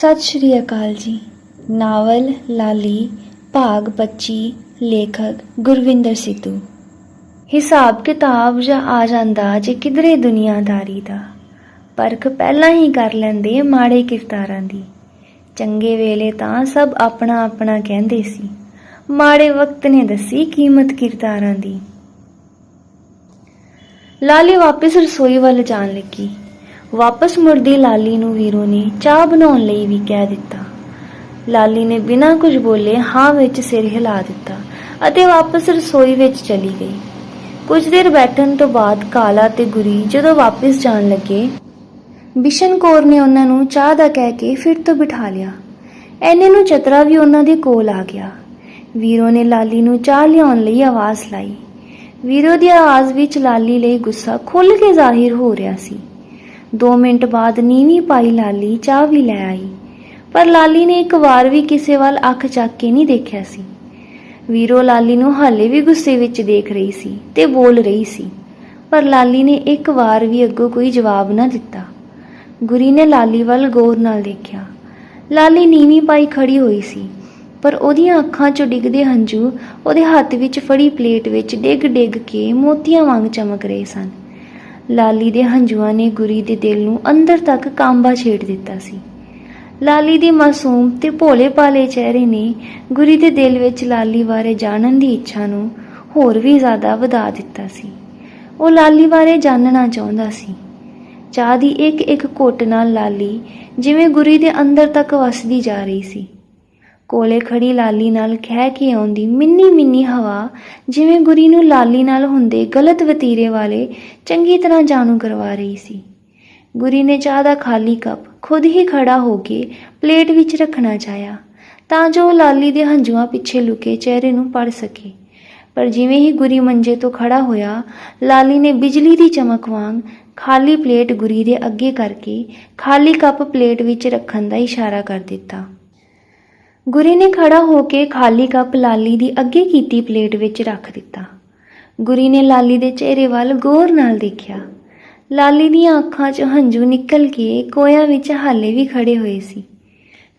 ਸਤਿ ਸ਼੍ਰੀ ਅਕਾਲ ਜੀ। ਨਾਵਲ, ਲਾਲੀ, ਭਾਗ 25 ਲੇਖਕ ਗੁਰਵਿੰਦਰ ਸਿੱਧੂ। ਹਿਸਾਬ ਕਿਤਾਬ ਜਾਂ ਆ ਜਾਂਦਾ ਜੇ ਕਿਧਰੇ ਦੁਨੀਆਦਾਰੀ ਦਾ। ਪਰਖ ਪਹਿਲਾਂ ਹੀ ਕਰ ਲੈਂਦੇ ਮਾੜੇ ਕਿਰਤਾਰਾਂ ਦੀ। ਚੰਗੇ ਵੇਲੇ ਤਾਂ ਸਭ ਆਪਣਾ ਆਪਣਾ ਕਹਿੰਦੇ ਸੀ। ਮਾੜੇ ਵਕਤ ਨੇ ਦੱਸੀ ਕੀਮਤ ਕਿਰਤਾਰਾਂ ਦੀ। ਲਾਲੀ ਵਾਪਸ ਰਸੋਈ ਵੱਲ ਜਾਣ ਲੱਗੀ। ਵਾਪਸ ਮੁੜਦੀ ਲਾਲੀ ਨੂੰ ਵੀਰੋ ਨੇ ਚਾਹ ਬਣਾਉਣ ਲਈ ਵੀ ਕਹਿ ਦਿੱਤਾ। ਲਾਲੀ ਨੇ ਬਿਨਾਂ ਕੁਝ ਬੋਲੇ ਹਾਂ ਵਿੱਚ ਸਿਰ ਹਿਲਾ ਦਿੱਤਾ ਅਤੇ ਵਾਪਸ ਰਸੋਈ ਵਿੱਚ ਚਲੀ ਗਈ। ਕੁਝ ਦੇਰ ਬੈਠਣ ਤੋਂ ਬਾਅਦ ਕਾਲਾ ਤੇ ਗੁਰੀ ਜਦੋਂ ਵਾਪਸ ਜਾਣ ਲੱਗੇ, ਬਿਸ਼ਨ ਕੌਰ ਨੇ ਉਹਨਾਂ ਨੂੰ ਚਾਹ ਦਾ ਕਹਿ ਕੇ ਫਿਰ ਤੋਂ ਬਿਠਾ ਲਿਆ। ਐਨੇ ਨੂੰ ਚਤਰਾ ਵੀ ਉਹਨਾਂ ਦੇ ਕੋਲ ਆ ਗਿਆ। ਵੀਰੋ ਨੇ ਲਾਲੀ ਨੂੰ ਚਾਹ ਲਿਆਉਣ ਲਈ ਆਵਾਜ਼ ਲਾਈ। ਵੀਰੋ ਦੀ ਆਵਾਜ਼ ਵਿੱਚ ਲਾਲੀ ਲਈ ਗੁੱਸਾ ਖੁੱਲ੍ਹ ਕੇ ਜ਼ਾਹਿਰ ਹੋ ਰਿਹਾ ਸੀ। 2 ਮਿੰਟ ਬਾਅਦ ਨੀਵੀਂ ਪਾਈ ਲਾਲੀ ਚਾਹ ਵੀ ਲੈ ਆਈ। ਪਰ ਲਾਲੀ ਨੇ ਇੱਕ ਵਾਰ ਵੀ ਕਿਸੇ ਵੱਲ ਅੱਖ ਚੱਕ ਕੇ ਨਹੀਂ ਦੇਖਿਆ ਸੀ। ਵੀਰੋ, ਲਾਲੀ ਨੂੰ ਹਾਲੇ ਵੀ ਗੁੱਸੇ ਵਿੱਚ ਦੇਖ ਰਹੀ ਸੀ ਤੇ ਬੋਲ ਰਹੀ ਸੀ। ਪਰ ਲਾਲੀ ਨੇ ਇੱਕ ਵਾਰ ਵੀ ਅੱਗੋਂ ਕੋਈ ਜਵਾਬ ਨਾ ਦਿੱਤਾ। ਗੁਰੀ ਨੇ ਲਾਲੀ ਵੱਲ ਗੌਰ ਨਾਲ ਦੇਖਿਆ। ਲਾਲੀ ਨੀਵੀਂ ਪਾਈ ਖੜੀ ਹੋਈ ਸੀ, ਪਰ ਉਹਦੀਆਂ ਅੱਖਾਂ 'ਚੋਂ ਡਿੱਗਦੇ ਹੰਝੂ ਉਹਦੇ ਹੱਥ ਵਿੱਚ ਫੜੀ ਪਲੇਟ ਵਿੱਚ ਡਿੱਗ ਡਿੱਗ ਕੇ ਮੋਤੀਆਂ ਵਾਂਗ ਚਮਕ ਰਹੇ ਸਨ। ਲਾਲੀ ਦੇ ਹੰਝੂਆਂ ਨੇ ਗੁਰੀ ਦੇ ਦਿਲ ਨੂੰ ਅੰਦਰ ਤੱਕ ਕਾਂਬਾ ਛੇੜ ਦਿੱਤਾ ਸੀ। ਲਾਲੀ ਦੀ ਮਾਸੂਮ ਤੇ ਭੋਲੇ ਭਾਲੇ ਚਿਹਰੇ ਨੇ ਗੁਰੀ ਦੇ ਦਿਲ ਵਿੱਚ ਲਾਲੀ ਬਾਰੇ ਜਾਣਨ ਦੀ ਇੱਛਾ ਨੂੰ ਹੋਰ ਵੀ ਜ਼ਿਆਦਾ ਵਧਾ ਦਿੱਤਾ ਸੀ। ਉਹ ਲਾਲੀ ਬਾਰੇ ਜਾਣਨਾ ਚਾਹੁੰਦਾ ਸੀ। ਚਾਹ ਦੀ ਇੱਕ ਇੱਕ ਘੁੱਟ ਨਾਲ ਲਾਲੀ ਜਿਵੇਂ ਗੁਰੀ ਦੇ ਅੰਦਰ ਤੱਕ ਵਸਦੀ ਜਾ ਰਹੀ ਸੀ। ਕੋਲੇ ਖੜੀ ਲਾਲੀ ਨਾਲ ਖਹਿ ਕੇ ਆਉਂਦੀ, ਮਿੰਨੀ ਮਿੰਨੀ ਹਵਾ, ਜਿਵੇਂ ਗੁਰੀ ਨੂੰ ਲਾਲੀ ਨਾਲ ਹੁੰਦੇ ਗਲਤ ਵਤੀਰੇ ਵਾਲੇ ਚੰਗੀ ਤਰ੍ਹਾਂ ਜਾਣੂ ਕਰਵਾ ਰਹੀ ਸੀ। ਗੁਰੀ ਨੇ ਚਾਹ ਦਾ ਖਾਲੀ ਕੱਪ ਖੁਦ ਹੀ ਖੜਾ ਹੋ ਕੇ ਪਲੇਟ ਵਿੱਚ ਰੱਖਣਾ ਚਾਹਿਆ, ਤਾਂ ਜੋ ਲਾਲੀ ਦੇ ਹੰਝੂਆਂ ਪਿੱਛੇ ਲੁਕੇ ਚਿਹਰੇ ਨੂੰ ਪੜ ਸਕੇ। ਪਰ ਜਿਵੇਂ ਹੀ ਗੁਰੀ ਮੰਜੇ ਤੋਂ ਖੜਾ ਹੋਇਆ, ਲਾਲੀ ਨੇ ਬਿਜਲੀ ਦੀ ਚਮਕ ਵਾਂਗ ਖਾਲੀ ਪਲੇਟ ਗੁਰੀ ਦੇ ਅੱਗੇ ਕਰਕੇ ਖਾਲੀ ਕੱਪ ਪਲੇਟ ਵਿੱਚ ਰੱਖਣ ਦਾ ਇਸ਼ਾਰਾ ਕਰ ਦਿੱਤਾ। ਗੁਰੀ ਨੇ ਖੜਾ ਹੋ ਕੇ ਖਾਲੀ ਕੱਪ ਲਾਲੀ ਦੀ ਅੱਗੇ ਕੀਤੀ ਪਲੇਟ ਵਿੱਚ ਰੱਖ ਦਿੱਤਾ। ਗੁਰੀ ਨੇ ਲਾਲੀ ਦੇ ਚਿਹਰੇ ਵੱਲ ਗੌਰ ਨਾਲ ਦੇਖਿਆ। ਲਾਲੀ ਦੀਆਂ ਅੱਖਾਂ 'ਚ ਹੰਝੂ ਨਿਕਲ ਕੇ ਕੋਇਆਂ ਵਿੱਚ ਹਾਲੇ ਵੀ ਖੜੇ ਹੋਏ ਸੀ।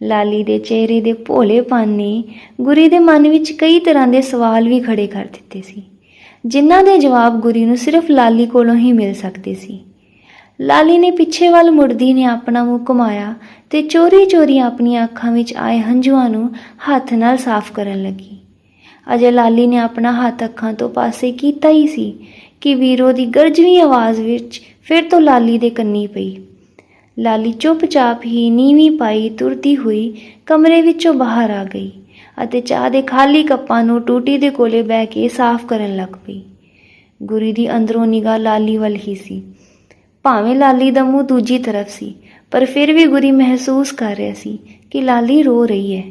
ਲਾਲੀ ਦੇ ਚਿਹਰੇ ਦੇ ਭੋਲੇਪਨ ਨੇ ਗੁਰੀ ਦੇ ਮਨ ਵਿੱਚ ਕਈ ਤਰ੍ਹਾਂ ਦੇ ਸਵਾਲ ਵੀ ਖੜੇ ਕਰ ਦਿੱਤੇ ਸੀ। ਜਿਨ੍ਹਾਂ ਦੇ ਜਵਾਬ ਗੁਰੀ ਨੂੰ ਸਿਰਫ ਲਾਲੀ ਕੋਲੋਂ ਹੀ ਮਿਲ ਸਕਦੇ ਸੀ। ਲਾਲੀ ਨੇ ਪਿੱਛੇ ਵੱਲ ਮੁੜਦੀ ਨੇ ਆਪਣਾ ਮੂੰਹ ਘੁਮਾਇਆ ਤੇ ਚੋਰੀ-ਚੋਰੀ ਆਪਣੀਆਂ ਅੱਖਾਂ ਵਿੱਚ ਆਏ ਹੰਝੂਆਂ ਨੂੰ ਹੱਥ ਨਾਲ ਸਾਫ਼ ਕਰਨ ਲੱਗੀ। ਅਜੇ ਲਾਲੀ ਨੇ ਆਪਣਾ ਹੱਥ ਅੱਖਾਂ ਤੋਂ ਪਾਸੇ ਕੀਤਾ ਹੀ ਸੀ ਕਿ ਵੀਰੋ ਦੀ ਗਰਜਵੀਂ ਆਵਾਜ਼ ਵਿੱਚ ਫਿਰ ਤੋਂ ਲਾਲੀ ਦੇ ਕੰਨੀ ਪਈ। ਲਾਲੀ ਚੁੱਪਚਾਪ ਹੀ ਨੀਵੀਂ ਪਾਈ ਤੁਰਦੀ ਹੋਈ ਕਮਰੇ ਵਿੱਚੋਂ ਬਾਹਰ ਆ ਗਈ ਅਤੇ ਚਾਹ ਦੇ ਖਾਲੀ ਕੱਪਾਂ ਨੂੰ ਟੂਟੀ ਦੇ ਕੋਲੇ ਬਹਿ ਕੇ ਸਾਫ਼ ਕਰਨ ਲੱਗ ਪਈ। ਗੁਰੀ ਦੀ ਅੰਦਰੋਂ ਨਿਗਾਹ ਲਾਲੀ ਵੱਲ ਹੀ ਸੀ। ਭਾਵੇਂ ਲਾਲੀ ਦਾ ਮੂੰਹ ਦੂਜੀ ਤਰਫ ਸੀ, ਪਰ ਫਿਰ ਵੀ ਗੁਰੀ ਮਹਿਸੂਸ ਕਰ ਰਿਹਾ ਸੀ ਕਿ ਲਾਲੀ ਰੋ ਰਹੀ ਹੈ।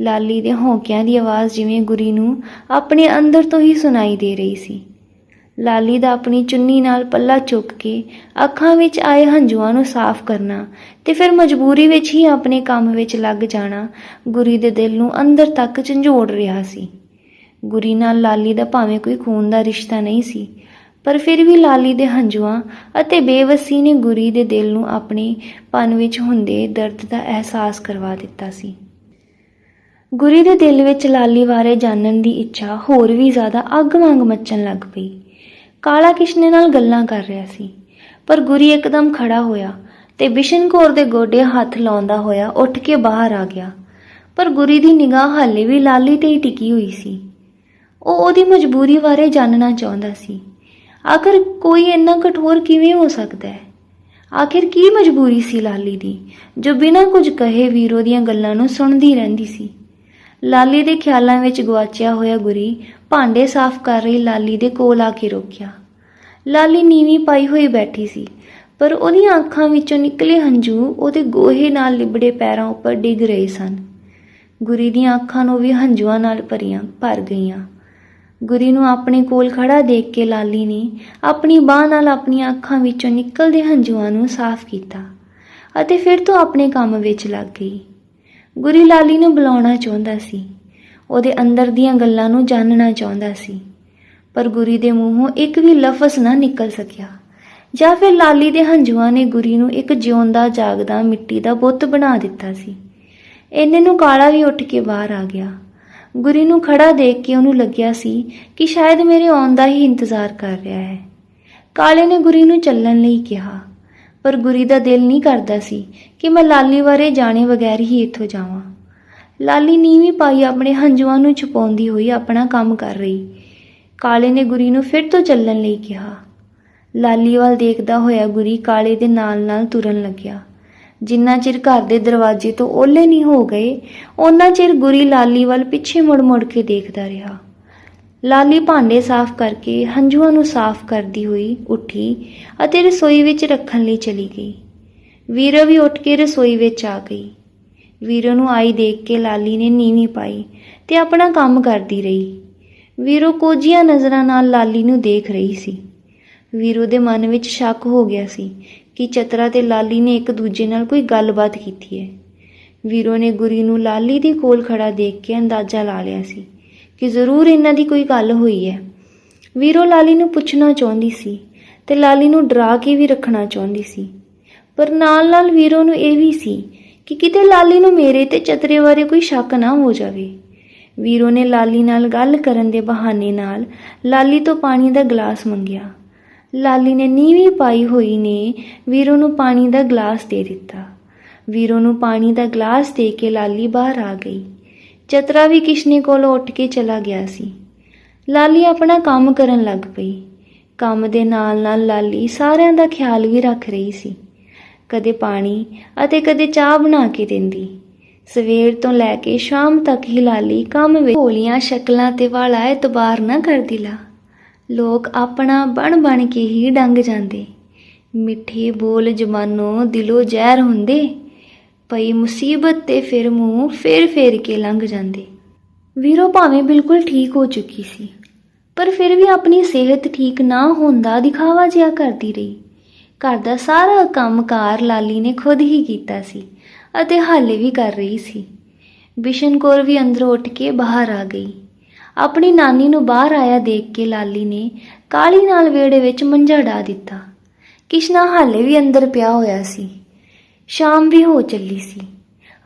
ਲਾਲੀ ਦੇ ਹੌਂਕਿਆਂ ਦੀ ਆਵਾਜ਼ ਜਿਵੇਂ ਗੁਰੀ ਨੂੰ ਆਪਣੇ ਅੰਦਰ ਤੋਂ ਹੀ ਸੁਣਾਈ ਦੇ ਰਹੀ ਸੀ। ਲਾਲੀ ਦਾ ਆਪਣੀ ਚੁੰਨੀ ਨਾਲ ਪੱਲਾ ਚੁੱਕ ਕੇ ਅੱਖਾਂ ਵਿੱਚ ਆਏ ਹੰਝੂਆਂ ਨੂੰ ਸਾਫ਼ ਕਰਨਾ ਤੇ ਫਿਰ ਮਜਬੂਰੀ ਵਿੱਚ ਹੀ ਆਪਣੇ ਕੰਮ ਵਿੱਚ ਲੱਗ ਜਾਣਾ ਗੁਰੀ ਦੇ ਦਿਲ ਨੂੰ ਅੰਦਰ ਤੱਕ ਝੰਜੋੜ ਰਿਹਾ ਸੀ। ਗੁਰੀ ਨਾਲ ਲਾਲੀ ਦਾ ਭਾਵੇਂ ਕੋਈ ਖੂਨ ਦਾ ਰਿਸ਼ਤਾ ਨਹੀਂ ਸੀ ਪਰ ਫਿਰ ਵੀ ਲਾਲੀ ਦੇ ਹੰਝੂਆਂ ਅਤੇ ਬੇਵਸੀ ਨੇ ਗੁਰੀ ਦੇ ਦਿਲ ਨੂੰ ਆਪਣੇ ਪਨ ਵਿੱਚ ਹੁੰਦੇ ਦਰਦ ਦਾ ਅਹਿਸਾਸ ਕਰਵਾ ਦਿੱਤਾ ਸੀ। ਗੁਰੀ ਦੇ ਦਿਲ ਵਿੱਚ ਲਾਲੀ ਬਾਰੇ ਜਾਣਨ ਦੀ ਇੱਛਾ ਹੋਰ ਵੀ ਜ਼ਿਆਦਾ ਅੱਗ ਵਾਂਗ ਮੱਚਣ ਲੱਗ ਪਈ। ਕਾਲਾ ਕਿਸ਼ਨੇ ਨਾਲ ਗੱਲਾਂ ਕਰ ਰਿਹਾ ਸੀ, ਪਰ ਗੁਰੀ ਇੱਕਦਮ ਖੜਾ ਹੋਇਆ ਤੇ ਬਿਸ਼ਨ ਕੌਰ ਦੇ ਗੋਡੇ ਹੱਥ ਲਾਉਂਦਾ ਹੋਇਆ ਉੱਠ ਕੇ ਬਾਹਰ ਆ ਗਿਆ। ਪਰ ਗੁਰੀ ਦੀ ਨਿਗਾਹ ਹਾਲੇ ਵੀ ਲਾਲੀ ਤੇ ਹੀ ਟਿਕੀ ਹੋਈ ਸੀ। ਉਹ ਉਹਦੀ ਮਜਬੂਰੀ ਬਾਰੇ ਜਾਣਨਾ ਚਾਹੁੰਦਾ ਸੀ। ਆਖਰ ਕੋਈ ਇੰਨਾ ਕਠੋਰ ਕਿਵੇਂ ਹੋ ਸਕਦਾ ਹੈ? ਆਖਿਰ ਕੀ ਮਜਬੂਰੀ ਸੀ ਲਾਲੀ ਦੀ, ਜੋ ਬਿਨਾਂ ਕੁਝ ਕਹੇ ਵੀਰੋ ਦੀਆਂ ਗੱਲਾਂ ਨੂੰ ਸੁਣਦੀ ਰਹਿੰਦੀ ਸੀ? ਲਾਲੀ ਦੇ ਖਿਆਲਾਂ ਵਿੱਚ ਗਵਾਚਿਆ ਹੋਇਆ ਗੁਰੀ ਭਾਂਡੇ ਸਾਫ਼ ਕਰ ਰਹੀ ਲਾਲੀ ਦੇ ਕੋਲ ਆ ਕੇ ਰੋਕਿਆ। ਲਾਲੀ ਨੀਵੀਂ ਪਾਈ ਹੋਈ ਬੈਠੀ ਸੀ, ਪਰ ਉਹਦੀਆਂ ਅੱਖਾਂ ਵਿੱਚੋਂ ਨਿਕਲੇ ਹੰਝੂ ਉਹਦੇ ਗੋਹੇ ਨਾਲ ਲਿਬੜੇ ਪੈਰਾਂ ਉੱਪਰ ਡਿੱਗ ਰਹੇ ਸਨ। ਗੁਰੀ ਦੀਆਂ ਅੱਖਾਂ ਨੂੰ ਵੀ ਹੰਝੂਆਂ ਨਾਲ ਭਰੀਆਂ, ਭਰ ਗਈਆਂ। ਗੁਰੀ ਨੂੰ ਆਪਣੇ ਕੋਲ ਖੜਾ ਦੇਖ ਕੇ ਲਾਲੀ ਨੇ ਆਪਣੀ ਬਾਹ ਨਾਲ ਆਪਣੀਆਂ ਅੱਖਾਂ ਵਿੱਚੋਂ ਨਿਕਲਦੇ ਹੰਝੂਆਂ ਨੂੰ ਸਾਫ਼ ਕੀਤਾ ਅਤੇ ਫਿਰ ਤੋਂ ਆਪਣੇ ਕੰਮ ਵਿੱਚ ਲੱਗ ਗਈ। ਗੁਰੀ ਲਾਲੀ ਨੂੰ ਬੁਲਾਉਣਾ ਚਾਹੁੰਦਾ ਸੀ। ਉਹਦੇ ਅੰਦਰ ਦੀਆਂ ਗੱਲਾਂ ਨੂੰ ਜਾਣਨਾ ਚਾਹੁੰਦਾ ਸੀ। ਪਰ ਗੁਰੀ ਦੇ ਮੂੰਹੋਂ ਇੱਕ ਵੀ ਲਫ਼ਜ਼ ਨਾ ਨਿਕਲ ਸਕਿਆ। ਜਾਂ ਫਿਰ ਲਾਲੀ ਦੇ ਹੰਝੂਆਂ ਨੇ ਗੁਰੀ ਨੂੰ ਇੱਕ ਜਿਉਂਦਾ ਜਾਗਦਾ ਮਿੱਟੀ ਦਾ ਬੁੱਤ ਬਣਾ ਦਿੱਤਾ ਸੀ। ਇੰਨੇ ਨੂੰ ਕਾਲਾ ਵੀ ਉੱਠ ਕੇ ਬਾਹਰ ਆ ਗਿਆ। ਗੁਰੀ ਨੂੰ ਖੜਾ ਦੇਖ ਕੇ ਉਹਨੂੰ ਲੱਗਿਆ ਸੀ ਕਿ ਸ਼ਾਇਦ ਮੇਰੇ ਆਉਣ ਦਾ ਹੀ ਇੰਤਜ਼ਾਰ ਕਰ ਰਿਹਾ ਹੈ। ਕਾਲੇ ਨੇ ਗੁਰੀ ਨੂੰ ਚੱਲਣ ਲਈ ਕਿਹਾ, ਪਰ ਗੁਰੀ ਦਾ ਦਿਲ ਨਹੀਂ ਕਰਦਾ ਸੀ ਕਿ ਮੈਂ ਲਾਲੀ ਬਾਰੇ ਜਾਣੇ ਬਗੈਰ ਹੀ ਇੱਥੋਂ ਜਾਵਾਂ। ਲਾਲੀ ਨੀਵੀਂ ਪਾਈ ਆਪਣੇ ਹੰਝੂਆਂ ਨੂੰ ਛੁਪਾਉਂਦੀ ਹੋਈ ਆਪਣਾ ਕੰਮ ਕਰ ਰਹੀ। ਕਾਲੇ ਨੇ ਗੁਰੀ ਨੂੰ ਫਿਰ ਤੋਂ ਚੱਲਣ ਲਈ ਕਿਹਾ। ਲਾਲੀ ਵੱਲ ਦੇਖਦਾ ਹੋਇਆ ਗੁਰੀ ਕਾਲੇ ਦੇ ਨਾਲ-ਨਾਲ ਤੁਰਨ ਲੱਗਿਆ। ਜਿੰਨਾ ਚਿਰ ਘਰ ਦੇ ਦਰਵਾਜ਼ੇ ਤੋਂ ਓਲੇ ਨਹੀਂ ਹੋ ਗਏ ਉਹਨਾਂ ਚਿਰ ਗੁਰੀ ਲਾਲੀ ਵੱਲ ਪਿੱਛੇ ਮੁੜ-ਮੁੜ ਕੇ ਦੇਖਦਾ ਰਿਹਾ। ਲਾਲੀ ਭਾਂਡੇ ਸਾਫ਼ ਕਰਕੇ ਹੰਝੂਆਂ ਨੂੰ ਸਾਫ਼ ਕਰਦੀ ਹੋਈ ਉੱਠੀ ਅਤੇ ਰਸੋਈ ਵਿੱਚ ਰੱਖਣ ਲਈ ਚਲੀ ਗਈ। ਵੀਰੋ ਵੀ ਉੱਠ ਕੇ ਰਸੋਈ ਵਿੱਚ ਆ ਗਈ। ਵੀਰੋ ਨੂੰ ਆਈ ਦੇਖ ਕੇ ਲਾਲੀ ਨੇ ਨੀਵੀਂ ਪਾਈ ਤੇ ਆਪਣਾ ਕੰਮ ਕਰਦੀ ਰਹੀ। ਵੀਰੋ ਕੋਝੀਆਂ ਨਜ਼ਰਾਂ ਨਾਲ ਲਾਲੀ ਨੂੰ ਦੇਖ ਰਹੀ ਸੀ। ਵੀਰੋ ਦੇ ਮਨ ਵਿੱਚ ਸ਼ੱਕ ਹੋ ਗਿਆ ਸੀ ਕਿ ਚਤਰਾ ਤੇ ਲਾਲੀ ਨੇ ਇੱਕ ਦੂਜੇ ਨਾਲ ਕੋਈ ਗੱਲਬਾਤ ਕੀਤੀ ਹੈ। ਵੀਰੋ ਨੇ ਗੁਰੀ ਨੂੰ ਲਾਲੀ ਦੀ ਕੋਲ ਖੜਾ ਦੇਖ ਕੇ ਅੰਦਾਜ਼ਾ ਲਾ ਲਿਆ ਸੀ ਕਿ ਜ਼ਰੂਰ ਇਹਨਾਂ ਦੀ ਕੋਈ ਗੱਲ ਹੋਈ ਹੈ। ਵੀਰੋ ਲਾਲੀ ਨੂੰ ਪੁੱਛਣਾ ਚਾਹੁੰਦੀ ਸੀ ਤੇ ਲਾਲੀ ਨੂੰ ਡਰਾ ਕੇ ਵੀ ਰੱਖਣਾ ਚਾਹੁੰਦੀ ਸੀ। ਪਰ ਨਾਲ-ਨਾਲ ਵੀਰੋ ਨੂੰ ਇਹ ਵੀ ਸੀ ਕਿ ਕਿਤੇ ਲਾਲੀ ਨੂੰ ਮੇਰੇ ਤੇ ਚਤਰੇ ਬਾਰੇ ਕੋਈ ਸ਼ੱਕ ਨਾ ਹੋ ਜਾਵੇ। ਵੀਰੋ ਨੇ ਲਾਲੀ ਨਾਲ ਗੱਲ ਕਰਨ ਦੇ ਬਹਾਨੇ ਨਾਲ ਲਾਲੀ ਤੋਂ ਪਾਣੀ ਦਾ ਗਲਾਸ ਮੰਗਿਆ। ਲਾਲੀ ਨੇ ਨੀਵੀਂ ਪਾਈ ਹੋਈ ਨੇ, ਵੀਰੋ ਨੂੰ ਪਾਣੀ ਦਾ ਗਲਾਸ ਦੇ ਦਿੱਤਾ। ਵੀਰੋ ਨੂੰ ਪਾਣੀ ਦਾ ਗਲਾਸ ਦੇ ਕੇ ਲਾਲੀ ਬਾਹਰ ਆ ਗਈ। ਚਤਰਾ ਵੀ ਕਿਸ਼ਨੇ ਕੋਲੋਂ ਉੱਠ ਕੇ ਚਲਾ ਗਿਆ ਸੀ। ਲਾਲੀ ਆਪਣਾ ਕੰਮ ਕਰਨ ਲੱਗ ਪਈ। ਕੰਮ ਦੇ ਨਾਲ-ਨਾਲ ਲਾਲੀ ਸਾਰਿਆਂ ਦਾ ਖਿਆਲ ਵੀ ਰੱਖ ਰਹੀ ਸੀ। ਕਦੇ ਪਾਣੀ ਅਤੇ ਕਦੇ ਚਾਹ ਬਣਾ ਕੇ ਦਿੰਦੀ। ਸਵੇਰ ਤੋਂ ਲੈ ਕੇ ਸ਼ਾਮ ਤੱਕ ਹੀ ਲਾਲੀ ਕੰਮ ਵਿੱਚ ਹੋਲੀਆਂ ਸ਼ਕਲਾਂ ਤੇ ਵਾਲਾ ਇਤਬਾਰ ਨਾ ਕਰਦੀ ਲਾ। ਲੋਕ ਆਪਣਾ ਬਣ ਬਣ ਕੇ ਹੀ ਡੰਗ ਜਾਂਦੇ। ਮਿੱਠੇ ਬੋਲ ਜਮਾਨੋ ਦਿਲੋਂ ਜ਼ਹਿਰ ਹੁੰਦੇ। ਪਈ ਮੁਸੀਬਤ ਤੇ ਫਿਰ ਮੂੰਹ ਫੇਰ ਫੇਰ ਕੇ ਲੰਘ ਜਾਂਦੇ। ਵੀਰੋ ਭਾਵੇਂ ਬਿਲਕੁਲ ਠੀਕ ਹੋ ਚੁੱਕੀ ਸੀ, ਪਰ ਫਿਰ ਵੀ ਆਪਣੀ ਸਿਹਤ ਠੀਕ ਨਾ ਹੁੰਦਾ ਦਿਖਾਵਾ ਜਿਹਾ ਕਰਦੀ ਰਹੀ। ਘਰ ਦਾ ਸਾਰਾ ਕੰਮਕਾਰ ਲਾਲੀ ਨੇ ਖੁਦ ਹੀ ਕੀਤਾ ਸੀ ਅਤੇ ਹਾਲੇ ਵੀ ਕਰ ਰਹੀ ਸੀ। ਬਿਸ਼ਨ ਕੌਰ ਵੀ ਅੰਦਰੋਂ ਉੱਠ ਕੇ ਬਾਹਰ ਆ ਗਈ। ਆਪਣੀ ਨਾਨੀ ਨੂੰ ਬਾਹਰ ਆਇਆ ਦੇਖ ਕੇ ਲਾਲੀ ਨੇ ਕਾਲੀ ਨਾਲ ਵੇੜੇ ਵਿੱਚ ਮੰਜਾ ਢਾ ਦਿੱਤਾ। ਕਿਸ਼ਨਾ ਹਾਲੇ ਵੀ ਅੰਦਰ ਪਿਆ ਹੋਇਆ ਸੀ। ਸ਼ਾਮ ਵੀ ਹੋ ਚੱਲੀ ਸੀ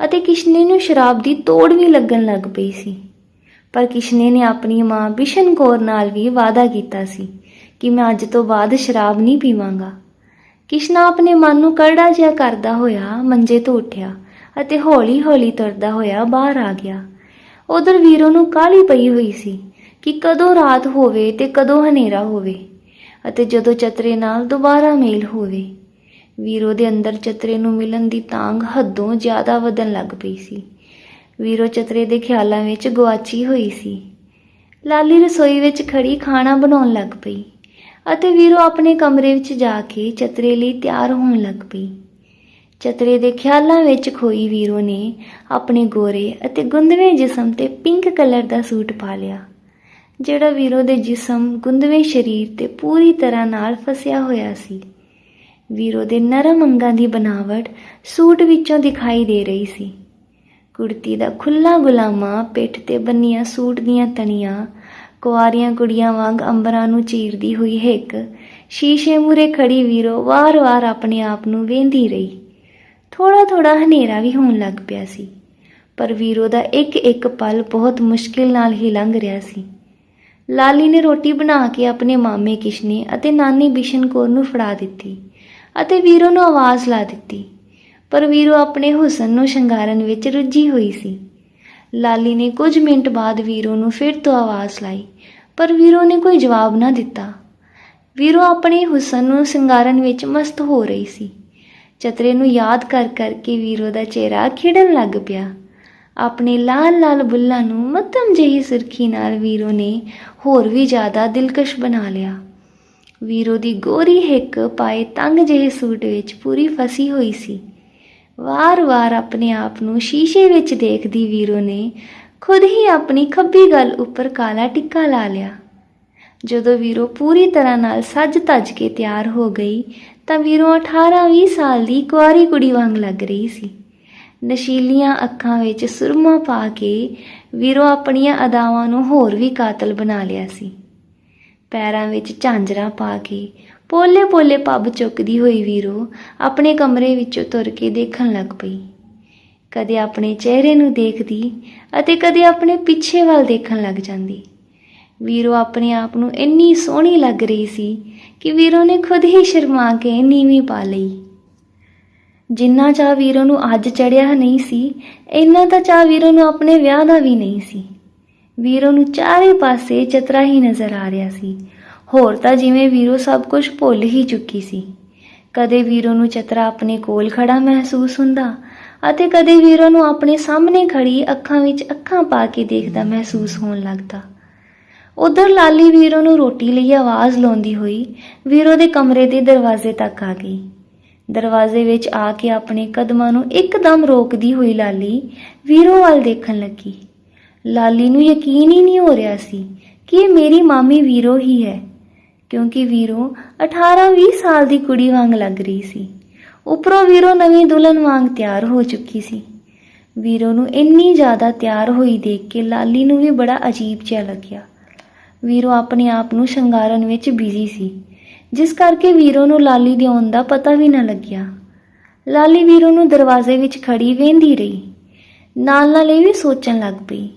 ਅਤੇ ਕਿਸ਼ਨੇ ਨੂੰ ਸ਼ਰਾਬ ਦੀ ਤੋੜ ਵੀ ਲੱਗਣ ਲੱਗ ਪਈ ਸੀ। ਪਰ ਕਿਸ਼ਨੇ ਨੇ ਆਪਣੀ ਮਾਂ ਬਿਸ਼ਨ ਕੌਰ ਨਾਲ ਵੀ ਵਾਅਦਾ ਕੀਤਾ ਸੀ ਕਿ ਮੈਂ ਅੱਜ ਤੋਂ ਬਾਅਦ ਸ਼ਰਾਬ ਨਹੀਂ ਪੀਵਾਂਗਾ। ਕਿਸ਼ਨਾ ਆਪਣੇ ਮਨ ਨੂੰ ਕਰੜਾ ਜਿਹਾ ਕਰਦਾ ਹੋਇਆ ਮੰਜੇ ਤੋਂ ਉੱਠਿਆ ਅਤੇ ਹੌਲੀ-ਹੌਲੀ ਤੁਰਦਾ ਹੋਇਆ ਬਾਹਰ ਆ ਗਿਆ। ਉਧਰ ਵੀਰੋ ਨੂੰ ਕਾਲੀ ਪਈ ਹੋਈ ਸੀ ਕਿ ਕਦੋਂ ਰਾਤ ਹੋਵੇ ਤੇ ਕਦੋਂ ਹਨੇਰਾ ਹੋਵੇ ਅਤੇ ਜਦੋਂ ਚਤਰੇ ਨਾਲ ਦੁਬਾਰਾ ਮੇਲ ਹੋਵੇ। ਵੀਰੋ ਦੇ ਅੰਦਰ ਚਤਰੇ ਨੂੰ ਮਿਲਣ ਦੀ ਤਾਂਗ ਹੱਦੋਂ ਜ਼ਿਆਦਾ ਵਧਣ ਲੱਗ ਪਈ ਸੀ। ਵੀਰੋ ਚਤਰੇ ਦੇ ਖਿਆਲਾਂ ਵਿੱਚ ਗਵਾਚੀ ਹੋਈ ਸੀ। ਲਾਲੀ ਰਸੋਈ ਵਿੱਚ ਖੜੀ ਖਾਣਾ ਬਣਾਉਣ ਲੱਗ ਪਈ ਅਤੇ ਵੀਰੋ ਆਪਣੇ ਕਮਰੇ ਵਿੱਚ ਜਾ ਕੇ ਚਤਰੇ ਲਈ ਤਿਆਰ ਹੋਣ ਲੱਗ ਪਈ। ਚਤਰੇ ਦੇ ਖਿਆਲਾਂ ਵਿੱਚ ਖੋਈ ਵੀਰੋ ਨੇ ਆਪਣੇ ਗੋਰੇ ਅਤੇ ਗੁੰਦਵੇਂ ਜਿਸਮ ਤੇ ਪਿੰਕ ਕਲਰ ਦਾ ਸੂਟ ਪਾ ਲਿਆ। ਜਿਹੜਾ ਵੀਰੋ ਦੇ ਜਿਸਮ, ਗੁੰਦਵੇਂ ਸਰੀਰ ਤੇ ਪੂਰੀ ਤਰ੍ਹਾਂ ਨਾਲ ਫਸਿਆ ਹੋਇਆ ਸੀ। ਵੀਰੋ ਦੇ ਨਰਮ ਅੰਗਾਂ ਦੀ ਬਣਾਵਟ ਸੂਟ ਵਿੱਚੋਂ ਦਿਖਾਈ ਦੇ ਰਹੀ ਸੀ। ਕੁੜਤੀ ਦਾ ਖੁੱਲਾ ਗੁਲਾਮਾ, ਪਿੱਠ ਤੇ ਬੰਨੀਆਂ ਸੂਟ ਦੀਆਂ ਤਣੀਆਂ, ਕੁਆਰੀਆਂ ਕੁੜੀਆਂ ਵਾਂਗ ਅੰਬਰਾਂ ਨੂੰ ਚੀਰਦੀ ਹੋਈ ਹਿੱਕ, ਸ਼ੀਸ਼ੇ ਮੂਰੇ ਖੜੀ ਵੀਰੋ ਵਾਰ-ਵਾਰ ਆਪਣੇ ਆਪ ਨੂੰ ਵੇਂਦੀ ਰਹੀ। ਥੋੜਾ ਥੋੜਾ ਹਨੇਰਾ ਵੀ ਹੋਣ ਲੱਗ ਪਿਆ ਸੀ। ਪਰ ਵੀਰੋ ਦਾ ਇੱਕ ਇੱਕ ਪਲ ਬਹੁਤ ਮੁਸ਼ਕਿਲ ਨਾਲ ਹੀ ਲੰਘ ਰਿਹਾ ਸੀ। ਲਾਲੀ ਨੇ ਰੋਟੀ ਬਣਾ ਕੇ ਆਪਣੇ ਮਾਮੇ ਕਿਸ਼ਨੇ ਅਤੇ ਨਾਨੀ ਬਿਸ਼ਨ ਕੌਰ ਨੂੰ ਫੜਾ ਦਿੱਤੀ ਅਤੇ ਵੀਰੋ ਨੂੰ ਆਵਾਜ਼ ਲਾ ਦਿੱਤੀ। ਪਰ ਵੀਰੋ ਆਪਣੇ ਹੁਸਨ ਨੂੰ ਸ਼ਿੰਗਾਰਨ ਵਿੱਚ ਰੁੱਝੀ ਹੋਈ ਸੀ। ਲਾਲੀ ਨੇ ਕੁਝ ਮਿੰਟ ਬਾਅਦ ਵੀਰੋ ਨੂੰ ਫਿਰ ਤੋਂ ਆਵਾਜ਼ ਲਾਈ, ਪਰ ਵੀਰੋ ਨੇ ਕੋਈ ਜਵਾਬ ਨਾ ਦਿੱਤਾ। ਵੀਰੋ ਆਪਣੇ ਹੁਸਨ ਨੂੰ ਸ਼ਿੰਗਾਰਨ ਵਿੱਚ ਮਸਤ ਹੋ ਰਹੀ ਸੀ। ਚਤਰੇ ਨੂੰ ਯਾਦ ਕਰ ਕਰਕੇ ਵੀਰੋ ਦਾ ਚਿਹਰਾ ਖਿੜਨ ਲੱਗ ਪਿਆ। ਆਪਣੇ ਲਾਲ ਲਾਲ ਬੁੱਲਾਂ ਨੂੰ ਮੱਧਮ ਜਿਹੀ ਸੁਰਖੀ ਨਾਲ ਵੀਰੋ ਨੇ ਹੋਰ ਵੀ ਜ਼ਿਆਦਾ ਦਿਲਕਸ਼ ਬਣਾ ਲਿਆ। ਵੀਰੋ ਦੀ ਗੋਰੀ ਹਿੱਕ ਪਾਏ ਤੰਗ ਜਿਹੇ ਸੂਟ ਵਿੱਚ ਪੂਰੀ ਫਸੀ ਹੋਈ ਸੀ। ਵਾਰ-ਵਾਰ ਆਪਣੇ ਆਪ ਨੂੰ ਸ਼ੀਸ਼ੇ ਵਿੱਚ ਦੇਖਦੀ ਵੀਰੋ ਨੇ ਖੁਦ ਹੀ ਆਪਣੀ ਖੱਬੀ ਗੱਲ ਉੱਪਰ ਕਾਲਾ ਟਿੱਕਾ ਲਾ ਲਿਆ। ਜਦੋਂ ਵੀਰੋ ਪੂਰੀ ਤਰ੍ਹਾਂ ਨਾਲ ਸੱਜ ਤੱਜ ਕੇ ਤਿਆਰ ਹੋ ਗਈ ਤਾਂ ਵੀਰੋਂ 18-20 ਸਾਲ ਦੀ ਕੁਆਰੀ ਕੁੜੀ ਵਾਂਗ ਲੱਗ ਰਹੀ ਸੀ। ਨਸ਼ੀਲੀਆਂ ਅੱਖਾਂ ਵਿੱਚ ਸੁਰਮਾ ਪਾ ਕੇ ਵੀਰੋ ਆਪਣੀਆਂ ਅਦਾਵਾਂ ਨੂੰ ਹੋਰ ਵੀ ਕਾਤਲ ਬਣਾ ਲਿਆ ਸੀ। ਪੈਰਾਂ ਵਿੱਚ ਝਾਂਜਰਾਂ ਪਾ ਕੇ ਪੋਲੇ ਪੋਲੇ ਪੱਬ ਚੁੱਕਦੀ ਹੋਈ ਵੀਰੋ ਆਪਣੇ ਕਮਰੇ ਵਿੱਚੋਂ ਤੁਰ ਕੇ ਦੇਖਣ ਲੱਗ ਪਈ। ਕਦੇ ਆਪਣੇ ਚਿਹਰੇ ਨੂੰ ਦੇਖਦੀ ਅਤੇ ਕਦੇ ਆਪਣੇ ਪਿੱਛੇ ਵੱਲ ਦੇਖਣ ਲੱਗ ਜਾਂਦੀ। ਵੀਰੋ, ਆਪਣੇ ਆਪ ਨੂੰ ਇੰਨੀ ਸੋਹਣੀ ਲੱਗ ਰਹੀ ਸੀ ਕਿ ਵੀਰੋ ਨੇ ਖੁਦ ਹੀ ਸ਼ਰਮਾ ਕੇ ਨੀਵੀਂ ਪਾ ਲਈ। ਜਿੰਨਾ ਚਾਹ ਵੀਰੋ ਨੂੰ ਅੱਜ ਚੜਿਆ ਨਹੀਂ ਸੀ, ਇੰਨਾ ਤਾਂ ਚਾਹ ਵੀਰੋ ਨੂੰ ਆਪਣੇ ਵਿਆਹ ਦਾ ਵੀ ਨਹੀਂ ਸੀ। ਵੀਰੋ ਨੂੰ ਚਾਰੇ ਪਾਸੇ ਚਤਰਾ ਹੀ ਨਜ਼ਰ ਆ ਰਿਹਾ ਸੀ। ਹੋਰ ਤਾਂ ਜਿਵੇਂ ਵੀਰੋ ਸਭ ਕੁਝ ਭੁੱਲ ਹੀ ਚੁੱਕੀ ਸੀ। ਕਦੇ ਵੀਰੋ ਨੂੰ ਚਤਰਾ ਆਪਣੇ ਕੋਲ ਖੜਾ ਮਹਿਸੂਸ ਹੁੰਦਾ ਅਤੇ ਕਦੇ ਵੀਰੋ ਨੂੰ ਆਪਣੇ ਸਾਹਮਣੇ ਖੜੀ ਅੱਖਾਂ ਵਿੱਚ ਅੱਖਾਂ ਪਾ ਕੇ ਦੇਖਦਾ ਮਹਿਸੂਸ ਹੋਣ ਲੱਗਦਾ। ਉਧਰ ਲਾਲੀ ਵੀਰੋ ਨੂੰ ਰੋਟੀ ਲਈ ਆਵਾਜ਼ ਲਾਉਂਦੀ ਹੋਈ ਵੀਰੋ ਦੇ ਕਮਰੇ ਦੇ ਦਰਵਾਜ਼ੇ ਤੱਕ ਆ ਗਈ। ਦਰਵਾਜ਼ੇ ਵਿੱਚ ਆ ਕੇ ਆਪਣੇ ਕਦਮਾਂ ਨੂੰ ਇੱਕਦਮ ਰੋਕਦੀ ਹੋਈ ਲਾਲੀ ਵੀਰੋ ਵੱਲ ਦੇਖਣ ਲੱਗੀ। ਲਾਲੀ ਨੂੰ ਯਕੀਨ ਹੀ ਨਹੀਂ ਹੋ ਰਿਹਾ ਸੀ ਕਿ ਇਹ ਮੇਰੀ ਮਾਮੀ ਵੀਰੋ ਹੀ ਹੈ, ਕਿਉਂਕਿ ਵੀਰੋ 18-20 ਸਾਲ ਦੀ ਕੁੜੀ ਵਾਂਗ ਲੱਗ ਰਹੀ ਸੀ। ਉੱਪਰੋਂ ਵੀਰੋ ਨਵੀਂ ਦੁਲਹਨ ਵਾਂਗ ਤਿਆਰ ਹੋ ਚੁੱਕੀ ਸੀ। ਵੀਰੋ ਨੂੰ ਇੰਨੀ ਜ਼ਿਆਦਾ ਤਿਆਰ ਹੋਈ ਦੇਖ ਕੇ ਲਾਲੀ ਨੂੰ ਵੀ ਬੜਾ ਅਜੀਬ ਜਿਹਾ ਲੱਗਿਆ। ਵੀਰੋ ਆਪਣੇ ਆਪ ਨੂੰ ਸ਼ਿੰਗਾਰਨ ਵਿੱਚ ਬਿਜ਼ੀ ਸੀ। ਜਿਸ ਕਰਕੇ ਵੀਰੋ ਨੂੰ ਲਾਲੀ ਦੇ ਆਉਣ ਦਾ ਪਤਾ ਵੀ ਨਾ ਲੱਗਿਆ। ਲਾਲੀ ਵੀਰੋ ਨੂੰ ਦਰਵਾਜ਼ੇ ਵਿੱਚ ਖੜੀ ਵੇਂਦੀ ਰਹੀ। ਨਾਲ ਨਾਲ ਇਹ ਵੀ ਸੋਚਣ ਲੱਗ ਪਈ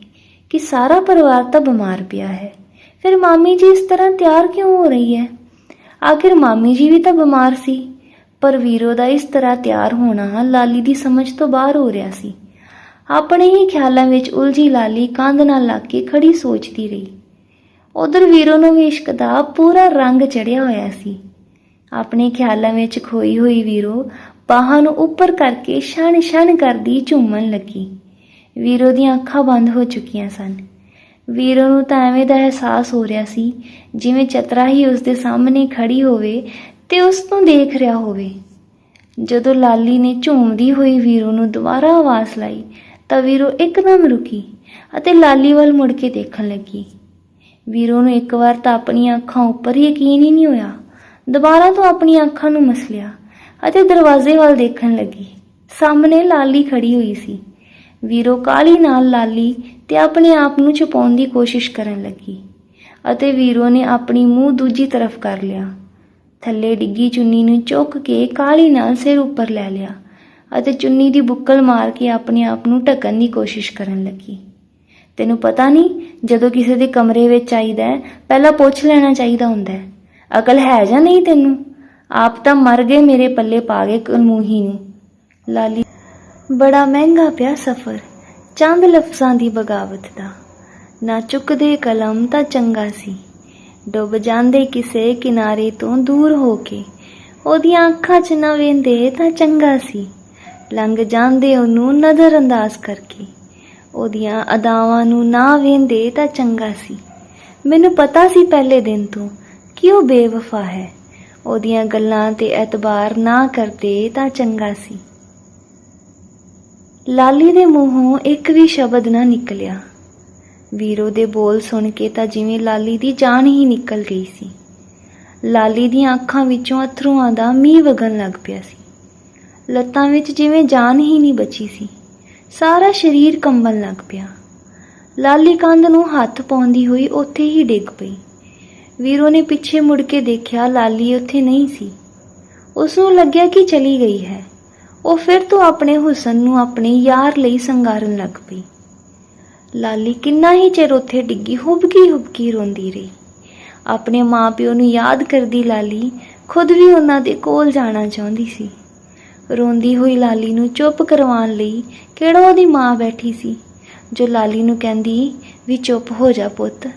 ਕਿ ਸਾਰਾ ਪਰਿਵਾਰ ਤਾਂ ਬਿਮਾਰ ਪਿਆ ਹੈ। ਫਿਰ ਮਾਮੀ ਜੀ ਇਸ ਤਰ੍ਹਾਂ ਤਿਆਰ ਕਿਉਂ ਹੋ ਰਹੀ ਹੈ? ਆਖਿਰ ਮਾਮੀ ਜੀ ਵੀ ਤਾਂ ਬਿਮਾਰ ਸੀ, ਪਰ ਵੀਰੋ ਦਾ ਇਸ ਤਰ੍ਹਾਂ ਤਿਆਰ ਹੋਣਾ ਲਾਲੀ ਦੀ ਸਮਝ ਤੋਂ ਬਾਹਰ ਹੋ ਰਿਹਾ ਸੀ। ਆਪਣੇ ਹੀ ਖਿਆਲਾਂ ਵਿੱਚ ਉਲਝੀ ਲਾਲੀ ਕੰਧ ਨਾਲ ਲੱਗ ਕੇ ਖੜੀ ਸੋਚਦੀ ਰਹੀ। ਉਧਰ ਵੀਰੋ ਨੂੰ ਵੀ ਇਸ਼ਕ ਦਾ ਪੂਰਾ ਰੰਗ ਚੜਿਆ ਹੋਇਆ ਸੀ। ਆਪਣੇ ਖਿਆਲਾਂ ਵਿੱਚ ਖੋਈ ਹੋਈ ਵੀਰੋ ਬਾਹਾਂ ਨੂੰ ਉੱਪਰ ਕਰਕੇ ਛਣ ਛਣ ਕਰਦੀ ਝੂਮਣ ਲੱਗੀ। ਵੀਰੋ ਦੀਆਂ ਅੱਖਾਂ ਬੰਦ ਹੋ ਚੁੱਕੀਆਂ ਸਨ। ਵੀਰੋ ਨੂੰ ਤਾਂ ਐਵੇਂ ਦਾ ਅਹਿਸਾਸ ਹੋ ਰਿਹਾ ਸੀ, ਜਿਵੇਂ ਚਤਰਾ ਹੀ ਉਸ ਦੇ ਸਾਹਮਣੇ ਖੜੀ ਹੋਵੇ ਤੇ ਉਸ ਨੂੰ ਦੇਖ ਰਿਹਾ ਹੋਵੇ। ਜਦੋਂ ਲਾਲੀ ਨੇ ਝੂਮਦੀ ਹੋਈ ਵੀਰੋ ਨੂੰ ਦੁਬਾਰਾ ਆਵਾਜ਼ ਲਾਈ, ਤਾਂ ਵੀਰੋ ਇੱਕਦਮ ਰੁਕੀ ਅਤੇ ਲਾਲੀ ਵੱਲ ਮੁੜ ਕੇ ਦੇਖਣ ਲੱਗੀ। ਵੀਰੋ ਨੂੰ ਇੱਕ ਵਾਰ ਤਾਂ ਆਪਣੀਆਂ ਅੱਖਾਂ ਉੱਪਰ ਯਕੀਨ ਹੀ ਨਹੀਂ ਹੋਇਆ। ਦੁਬਾਰਾ ਤੋਂ ਆਪਣੀਆਂ ਅੱਖਾਂ ਨੂੰ ਮਸਲਿਆ ਅਤੇ ਦਰਵਾਜ਼ੇ ਵੱਲ ਦੇਖਣ ਲੱਗੀ। ਸਾਹਮਣੇ ਲਾਲੀ ਖੜੀ ਹੋਈ ਸੀ। ਵੀਰੋ ਕਾਲੀ ਨਾਲ ਲਾਲੀ ਤੇ ਆਪਣੇ ਆਪ ਨੂੰ ਛੁਪਾਉਣ ਦੀ ਕੋਸ਼ਿਸ਼ ਕਰਨ ਲੱਗੀ ਅਤੇ ਵੀਰੋ ਨੇ ਆਪਣੀ ਮੂੰਹ ਦੂਜੀ ਤਰਫ ਕਰ ਲਿਆ। ਥੱਲੇ ਡਿੱਗੀ ਚੁੰਨੀ ਨੂੰ ਚੁੱਕ ਕੇ ਕਾਲੀ ਨਾਲ ਸਿਰ ਉੱਪਰ ਲੈ ਲਿਆ ਅਤੇ ਚੁੰਨੀ ਦੀ ਬੁੱਕਲ ਮਾਰ ਕੇ ਆਪਣੇ ਆਪ ਨੂੰ ਢੱਕਣ ਦੀ ਕੋਸ਼ਿਸ਼ ਕਰਨ ਲੱਗੀ। ਤੈਨੂੰ ਪਤਾ ਨਹੀਂ ਜਦੋਂ ਕਿਸੇ ਦੇ ਕਮਰੇ ਵਿੱਚ ਆਈਦਾ ਹੈ, ਪਹਿਲਾਂ ਪੁੱਛ ਲੈਣਾ ਚਾਹੀਦਾ ਹੁੰਦਾ ਹੈ। ਅਕਲ ਹੈ ਜਾਂ ਨਹੀਂ ਤੈਨੂੰ? ਆਪ ਤਾਂ ਮਰ ਗਏ ਮੇਰੇ ਪੱਲੇ ਪਾ ਗਏ ਕਲਮੂਹੀ ਨੂੰ। ਲਾਲੀ ਬੜਾ ਮਹਿੰਗਾ ਪਿਆ ਸਫ਼ਰ ਚੰਦ ਲਫ਼ਜ਼ਾਂ ਦੀ ਬਗਾਵਤ ਦਾ। ਨਾ ਚੁੱਕਦੇ ਕਲਮ ਤਾਂ ਚੰਗਾ ਸੀ। ਡੁੱਬ ਜਾਂਦੇ ਕਿਸੇ ਕਿਨਾਰੇ ਤੋਂ ਦੂਰ ਹੋ ਕੇ। ਉਹਦੀਆਂ ਅੱਖਾਂ 'ਚ ਨਾ ਵੇਂਦੇ ਤਾਂ ਚੰਗਾ ਸੀ। ਲੰਘ ਜਾਂਦੇ ਉਹਨੂੰ ਨਜ਼ਰ ਅੰਦਾਜ਼ ਕਰਕੇ। ਉਹਦੀਆਂ ਅਦਾਵਾਂ ਨੂੰ ਨਾ ਵੇਂਦੇ ਤਾਂ ਚੰਗਾ ਸੀ। ਮੈਨੂੰ ਪਤਾ ਸੀ ਪਹਿਲੇ ਦਿਨ ਤੋਂ ਕਿ ਉਹ ਬੇਵਫਾ ਹੈ। ਉਹਦੀਆਂ ਗੱਲਾਂ ਤੇ ਐਤਬਾਰ ਨਾ ਕਰਦੇ ਤਾਂ ਚੰਗਾ ਸੀ। ਲਾਲੀ ਦੇ ਮੂੰਹੋਂ ਇੱਕ ਵੀ ਸ਼ਬਦ ਨਾ ਨਿਕਲਿਆ। ਵੀਰੋ ਦੇ ਬੋਲ ਸੁਣ ਕੇ ਤਾਂ ਜਿਵੇਂ ਲਾਲੀ ਦੀ ਜਾਨ ਹੀ ਨਿਕਲ ਗਈ ਸੀ। ਲਾਲੀ ਦੀਆਂ ਅੱਖਾਂ ਵਿੱਚੋਂ ਅਥਰੂਆਂ ਦਾ ਮੀਂਹ ਵਗਣ ਲੱਗ ਪਿਆ ਸੀ। ਲੱਤਾਂ ਵਿੱਚ ਜਿਵੇਂ ਜਾਨ ਹੀ ਨਹੀਂ ਬਚੀ ਸੀ। ਸਾਰਾ ਸਰੀਰ ਕੰਬਣ ਲੱਗ ਪਿਆ। ਲਾਲੀ ਕੰਧ ਨੂੰ ਹੱਥ ਪਾਉਂਦੀ ਹੋਈ ਉੱਥੇ ਹੀ ਡਿੱਗ ਪਈ। ਵੀਰੋ ਨੇ ਪਿੱਛੇ ਮੁੜ ਕੇ ਦੇਖਿਆ ਲਾਲੀ ਉੱਥੇ ਨਹੀਂ ਸੀ। ਉਸ ਨੂੰ ਲੱਗਿਆ ਕਿ ਚਲੀ ਗਈ ਹੈ। ਉਹ ਫਿਰ ਤੋਂ ਆਪਣੇ ਹੁਸਨ ਨੂੰ ਆਪਣੇ ਯਾਰ ਲਈ ਸੰਗਾਰਨ ਲੱਗ ਪਈ। ਲਾਲੀ ਕਿੰਨਾ ਹੀ ਚਿਰ ਉੱਥੇ ਡਿੱਗੀ, ਹੁਬਕੀ ਹੁਬਕੀ ਰੋਂਦੀ ਰਹੀ। ਆਪਣੇ ਮਾਪਿਓ ਨੂੰ ਯਾਦ ਕਰਦੀ ਲਾਲੀ ਖੁਦ ਵੀ ਉਹਨਾਂ ਦੇ ਕੋਲ ਜਾਣਾ ਚਾਹੁੰਦੀ ਸੀ। ਰੋਂਦੀ ਹੋਈ ਲਾਲੀ ਨੂੰ ਚੁੱਪ ਕਰਵਾਉਣ ਲਈ ਕਿਹੜਾ ਉਹਦੀ ਮਾਂ ਬੈਠੀ ਸੀ? ਜੋ ਲਾਲੀ ਨੂੰ ਕਹਿੰਦੀ, ਵੀ ਚੁੱਪ ਹੋ ਜਾ ਪੁੱਤ।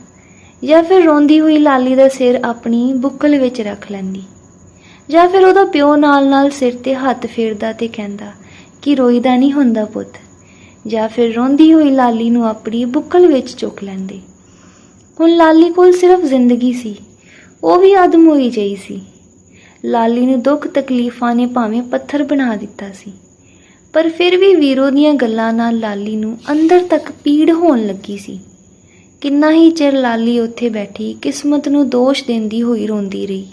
ਜਾਂ ਫਿਰ ਰੋਂਦੀ ਹੋਈ ਲਾਲੀ ਦਾ ਸਿਰ ਆਪਣੀ ਬੁੱਕਲ ਵਿੱਚ ਰੱਖ ਲੈਂਦੀ। ਜਾਂ ਫਿਰ ਉਹਦਾ ਪਿਓ ਨਾਲ-ਨਾਲ ਸਿਰ ਤੇ ਹੱਥ ਫੇਰਦਾ ਤੇ ਕਹਿੰਦਾ, ਕਿ ਰੋਈਦਾ ਨਹੀਂ ਹੁੰਦਾ ਪੁੱਤ? ਜਾਂ ਫਿਰ ਰੋਂਦੀ ਹੋਈ ਲਾਲੀ ਨੂੰ ਆਪਣੀ ਬੁੱਕਲ ਵਿੱਚ ਚੁੱਕ ਲੈਂਦੇ। ਹੁਣ ਲਾਲੀ ਕੋਲ ਸਿਰਫ ਜ਼ਿੰਦਗੀ ਸੀ। ਉਹ ਵੀ ਆਦਮ ਹੋਈ ਜਈ ਸੀ। ਲਾਲੀ ਨੂੰ ਦੁੱਖ ਤਕਲੀਫਾਂ ਨੇ ਭਾਵੇਂ ਪੱਥਰ ਬਣਾ ਦਿੱਤਾ ਸੀ। ਪਰ ਫਿਰ ਵੀ ਵੀਰੋ ਦੀਆਂ ਗੱਲਾਂ ਨਾਲ ਲਾਲੀ ਨੂੰ ਅੰਦਰ ਤੱਕ ਪੀੜ ਹੋਣ ਲੱਗੀ ਸੀ। ਕਿੰਨਾ ਹੀ ਚਿਰ ਲਾਲੀ ਉੱਥੇ ਬੈਠੀ ਕਿਸਮਤ ਨੂੰ ਦੋਸ਼ ਦਿੰਦੀ ਹੋਈ ਰੋਂਦੀ ਰਹੀ।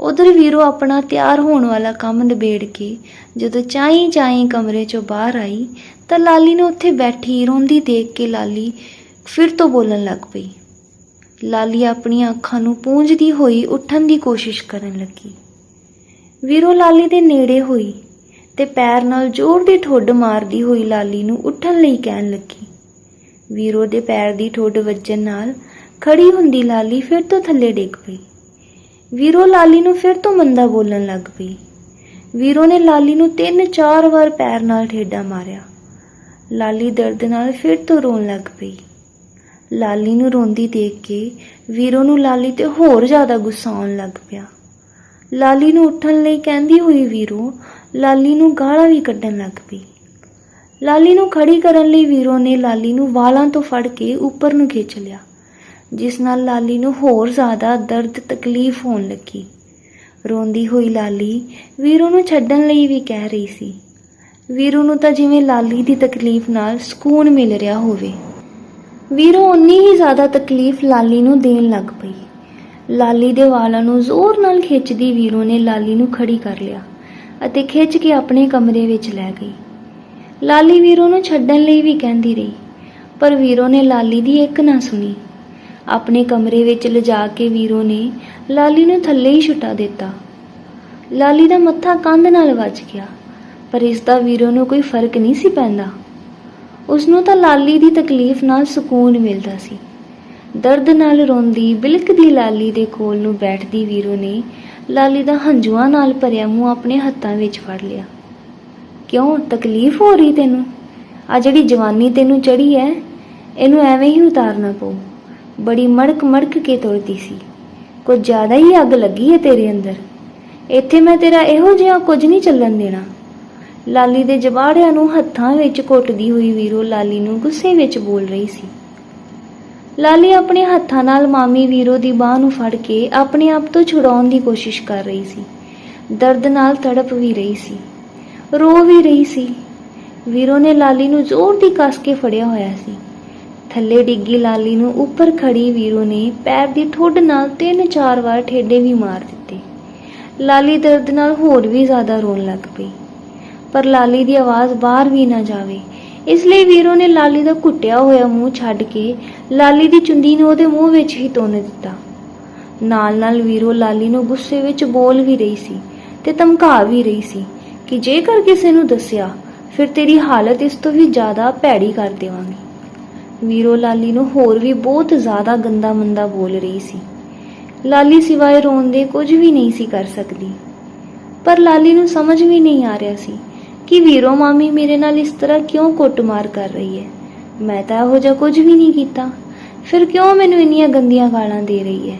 ਉਧਰ ਵੀਰੋ ਆਪਣਾ ਤਿਆਰ ਹੋਣ ਵਾਲਾ ਕੰਮ ਨਿਬੇੜ ਕੇ ਜਦੋਂ ਚਾਈ ਚਾਈ ਕਮਰੇ ਚੋਂ ਬਾਹਰ ਆਈ ਤਾਂ ਲਾਲੀ ਨੂੰ ਉੱਥੇ ਬੈਠੀ ਰੋਂਦੀ ਦੇਖ ਕੇ ਲਾਲੀ ਫਿਰ ਤੋਂ ਬੋਲਣ ਲੱਗ ਪਈ। ਲਾਲੀ ਆਪਣੀਆਂ ਅੱਖਾਂ ਨੂੰ ਪੂੰਝਦੀ ਹੋਈ ਉੱਠਣ ਦੀ ਕੋਸ਼ਿਸ਼ ਕਰਨ ਲੱਗੀ। ਵੀਰੋ ਲਾਲੀ ਦੇ ਨੇੜੇ ਹੋਈ ਤੇ ਪੈਰ ਨਾਲ ਜ਼ੋਰ ਦੀ ਠੁੱਡ ਮਾਰਦੀ ਹੋਈ ਲਾਲੀ ਨੂੰ ਉੱਠਣ ਲਈ ਕਹਿਣ ਲੱਗੀ। ਵੀਰੋ ਦੇ ਪੈਰ ਦੀ ਠੁੱਡ ਵੱਜਣ ਨਾਲ ਖੜੀ ਹੁੰਦੀ ਲਾਲੀ ਫਿਰ ਤੋਂ ਥੱਲੇ ਡਿੱਗ ਪਈ। ਵੀਰੋ ਲਾਲੀ ਨੂੰ ਫਿਰ ਤੋਂ ਮੰਦਾ ਬੋਲਣ ਲੱਗ ਪਈ। ਵੀਰੋ ਨੇ ਲਾਲੀ ਨੂੰ ਤਿੰਨ ਚਾਰ ਵਾਰ ਪੈਰ ਨਾਲ ਠੇਡਾ ਮਾਰਿਆ। ਲਾਲੀ ਦਰਦ ਨਾਲ ਫਿਰ ਤੋਂ ਰੋਣ ਲੱਗ ਪਈ। ਲਾਲੀ ਨੂੰ ਰੋਂਦੀ ਦੇਖ ਕੇ ਵੀਰੋ ਨੂੰ ਲਾਲੀ ਤੇ ਹੋਰ ਜ਼ਿਆਦਾ ਗੁੱਸਾ ਆਉਣ ਲੱਗ ਪਿਆ। ਲਾਲੀ ਨੂੰ ਉੱਠਣ ਲਈ ਕਹਿੰਦੀ ਹੋਈ ਵੀਰੋ, ਲਾਲੀ ਨੂੰ ਗਾਲਾਂ ਵੀ ਕੱਢਣ ਲੱਗ ਪਈ। ਲਾਲੀ ਨੂੰ ਖੜੀ ਕਰਨ ਲਈ ਵੀਰੋ ਨੇ ਲਾਲੀ ਨੂੰ ਵਾਲਾਂ ਤੋਂ ਫੜ ਕੇ ਉੱਪਰ ਨੂੰ ਖਿੱਚ ਲਿਆ, ਜਿਸ ਨਾਲ ਲਾਲੀ ਨੂੰ ਹੋਰ ਜ਼ਿਆਦਾ ਦਰਦ, ਤਕਲੀਫ ਹੋਣ ਲੱਗੀ। ਰੋਂਦੀ ਹੋਈ ਲਾਲੀ ਵੀਰੋ ਨੂੰ ਛੱਡਣ ਲਈ ਵੀ ਕਹਿ ਰਹੀ ਸੀ। ਵੀਰੋ ਨੂੰ ਤਾਂ ਜਿਵੇਂ ਲਾਲੀ ਦੀ ਤਕਲੀਫ ਨਾਲ ਸਕੂਨ ਮਿਲ ਰਿਹਾ ਹੋਵੇ। ਵੀਰੋ ਉਨੀ ਹੀ ਜ਼ਿਆਦਾ ਤਕਲੀਫ ਲਾਲੀ ਨੂੰ ਦੇਣ ਲੱਗ ਪਈ। ਲਾਲੀ ਦੇ ਵਾਲਾਂ ਨੂੰ ਜ਼ੋਰ ਨਾਲ ਖਿੱਚਦੀ ਵੀਰੋ ਨੇ ਲਾਲੀ ਨੂੰ ਖੜੀ ਕਰ ਲਿਆ ਅਤੇ ਖਿੱਚ ਕੇ ਆਪਣੇ ਕਮਰੇ ਵਿੱਚ ਲੈ ਗਈ। ਲਾਲੀ ਵੀਰੋ ਨੂੰ ਛੱਡਣ ਲਈ ਵੀ ਕਹਿੰਦੀ ਰਹੀ, ਪਰ ਵੀਰੋ ਨੇ ਲਾਲੀ ਦੀ ਇੱਕ ਨਾ ਸੁਣੀ। ਆਪਣੇ ਕਮਰੇ ਵਿੱਚ ਲਿਜਾ ਕੇ ਵੀਰੋ ਨੇ ਲਾਲੀ ਨੂੰ ਥੱਲੇ ਹੀ ਛੁਟਾ ਦਿੱਤਾ। ਲਾਲੀ ਦਾ ਮੱਥਾ ਕੰਧ ਨਾਲ ਵੱਜ ਗਿਆ, ਪਰ ਇਸ ਦਾ ਵੀਰੋ ਨੂੰ ਕੋਈ ਫ਼ਰਕ ਨਹੀਂ ਸੀ ਪੈਂਦਾ। ਉਸ ਨੂੰ ਤਾਂ ਲਾਲੀ ਦੀ ਤਕਲੀਫ ਨਾਲ ਸਕੂਨ ਮਿਲਦਾ ਸੀ। ਦਰਦ ਨਾਲ ਰੋਂਦੀ ਬਿਲਕਦੀ ਲਾਲੀ ਦੇ ਕੋਲ ਨੂੰ ਬੈਠਦੀ ਵੀਰੋ ਨੇ ਲਾਲੀ ਦਾ ਹੰਝੂਆਂ ਨਾਲ ਭਰਿਆ ਮੂੰਹ ਆਪਣੇ ਹੱਥਾਂ ਵਿੱਚ ਫੜ ਲਿਆ। ਕਿਉਂ? ਤਕਲੀਫ ਹੋ ਰਹੀ ਤੈਨੂੰ? ਆ ਜਿਹੜੀ ਜਵਾਨੀ ਤੈਨੂੰ ਚੜੀ ਐ, ਇਹਨੂੰ ਐਵੇਂ ਹੀ ਉਤਾਰਨਾ ਪਊ। ਬੜੀ ਮੜਕ ਮੜਕ ਕੇ ਤੁਰਦੀ ਸੀ। ਕੁਝ ਜ਼ਿਆਦਾ ਹੀ ਅੱਗ ਲੱਗੀ ਹੈ ਤੇਰੇ ਅੰਦਰ। ਇੱਥੇ ਮੈਂ ਤੇਰਾ ਇਹੋ ਜਿਹਾ ਕੁਝ ਨਹੀਂ ਚੱਲਣ ਦੇਣਾ। ਲਾਲੀ ਦੇ ਜਬਾੜਿਆਂ ਨੂੰ ਹੱਥਾਂ ਵਿੱਚ ਘੁੱਟਦੀ ਹੋਈ ਵੀਰੋ ਲਾਲੀ ਨੂੰ ਗੁੱਸੇ ਵਿੱਚ ਬੋਲ ਰਹੀ ਸੀ। ਲਾਲੀ ਆਪਣੇ ਹੱਥਾਂ ਨਾਲ ਮਾਮੀ ਵੀਰੋ ਦੀ ਬਾਹ ਨੂੰ ਫੜ ਕੇ ਆਪਣੇ ਆਪ ਤੋਂ ਛੁਡਾਉਣ ਦੀ ਕੋਸ਼ਿਸ਼ ਕਰ ਰਹੀ ਸੀ। ਦਰਦ ਨਾਲ ਤੜਪ ਵੀ ਰਹੀ ਸੀ। ਰੋ ਵੀ ਰਹੀ ਸੀ। ਵੀਰੋ ਨੇ ਲਾਲੀ ਨੂੰ ਜ਼ੋਰ ਦੀ ਕੱਸ ਕੇ ਫੜਿਆ ਹੋਇਆ ਸੀ। ਥੱਲੇ ਡਿੱਗੀ ਲਾਲੀ ਨੂੰ ਉੱਪਰ ਖੜੀ ਵੀਰੋ ਨੇ ਪੈਰ ਦੀ ਠੁੱਡ ਨਾਲ ਤਿੰਨ ਚਾਰ ਵਾਰ ਠੇਡੇ ਵੀ ਮਾਰ ਦਿੱਤੇ। ਲਾਲੀ ਦਰਦ ਨਾਲ ਹੋਰ ਵੀ ਜ਼ਿਆਦਾ ਰੋਣ ਲੱਗ ਪਈ। ਪਰ ਲਾਲੀ ਦੀ ਆਵਾਜ਼ ਬਾਹਰ ਵੀ ਨਾ ਜਾਵੇ। ਇਸ ਲਈ ਵੀਰੋ ਨੇ ਲਾਲੀ ਦਾ ਘੁੱਟਿਆ ਹੋਇਆ ਮੂੰਹ ਛੱਡ ਕੇ ਲਾਲੀ ਦੀ ਚੁੰਦੀ ਨੂੰ ਉਹਦੇ ਮੂੰਹ ਵਿੱਚ ਹੀ ਤੋਨ ਦਿੱਤਾ। ਨਾਲ ਨਾਲ ਵੀਰੋ ਲਾਲੀ ਨੂੰ ਗੁੱਸੇ ਵਿੱਚ ਬੋਲ ਵੀ ਰਹੀ ਸੀ ਤੇ ਧਮਕਾ ਵੀ ਰਹੀ ਸੀ ਕਿ ਜੇਕਰ ਕਿਸੇ ਨੂੰ ਦੱਸਿਆ, ਫਿਰ ਤੇਰੀ ਹਾਲਤ ਇਸ ਤੋਂ ਵੀ ਜ਼ਿਆਦਾ ਭੈੜੀ ਕਰ ਦੇਵਾਂਗੀ। ਵੀਰੋ ਲਾਲੀ ਨੂੰ ਹੋਰ ਵੀ ਬਹੁਤ ਜ਼ਿਆਦਾ ਗੰਦਾ ਮੰਦਾ ਬੋਲ ਰਹੀ ਸੀ। ਲਾਲੀ ਸਿਵਾਏ ਰੋਣ ਦੇ ਕੁਝ ਵੀ ਨਹੀਂ ਸੀ ਕਰ ਸਕਦੀ। ਪਰ ਲਾਲੀ ਨੂੰ ਸਮਝ ਵੀ ਨਹੀਂ ਆ ਰਿਹਾ ਸੀ ਕਿ ਵੀਰੋ ਮਾਮੀ ਮੇਰੇ ਨਾਲ ਇਸ ਤਰ੍ਹਾਂ ਕਿਉਂ ਕੁੱਟਮਾਰ ਕਰ ਰਹੀ ਹੈ? ਮੈਂ ਤਾਂ ਇਹੋ ਜਿਹਾ ਕੁਝ ਵੀ ਨਹੀਂ ਕੀਤਾ। ਫਿਰ ਕਿਉਂ ਮੈਨੂੰ ਇੰਨੀਆਂ ਗੰਦੀਆਂ ਗਾਲਾਂ ਦੇ ਰਹੀ ਹੈ?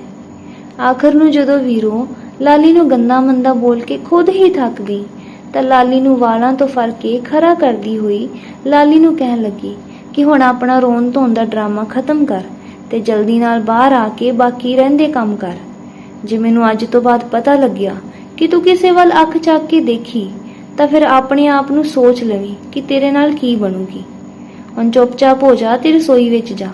ਆਖਰ ਨੂੰ ਜਦੋਂ ਵੀਰੋ ਲਾਲੀ ਨੂੰ ਗੰਦਾ ਮੰਦਾ ਬੋਲ ਕੇ ਖੁਦ ਹੀ ਥੱਕ ਗਈ, ਤਾਂ ਲਾਲੀ ਨੂੰ ਵਾਲਾਂ ਤੋਂ ਫੜ ਕੇ ਖਰਾ ਕਰਦੀ ਹੋਈ ਲਾਲੀ ਨੂੰ ਕਹਿਣ ਲੱਗੀ ਕਿ ਹੁਣ ਆਪਣਾ ਰੋਣ ਧੋਣ ਦਾ ਡਰਾਮਾ ਖਤਮ ਕਰ ਤੇ ਜਲਦੀ ਨਾਲ ਬਾਹਰ ਆ ਕੇ ਬਾਕੀ ਰਹਿੰਦੇ ਕੰਮ ਕਰ। ਜੇ ਮੈਨੂੰ ਅੱਜ ਤੋਂ ਬਾਅਦ ਪਤਾ ਲੱਗਿਆ ਕਿ ਤੂੰ ਕਿਸੇ ਵੱਲ ਅੱਖ ਚੱਕ ਕੇ ਦੇਖੀ ਤਾਂ ਫਿਰ ਆਪਣੇ ਆਪ ਨੂੰ ਸੋਚ ਲਵੀਂ ਕਿ ਤੇਰੇ ਨਾਲ ਕੀ ਬਣੂਗੀ। ਹੁਣ ਚੁੱਪਚਾਪ ਹੋ ਜਾ ਤੇ ਰਸੋਈ ਵਿੱਚ ਜਾ।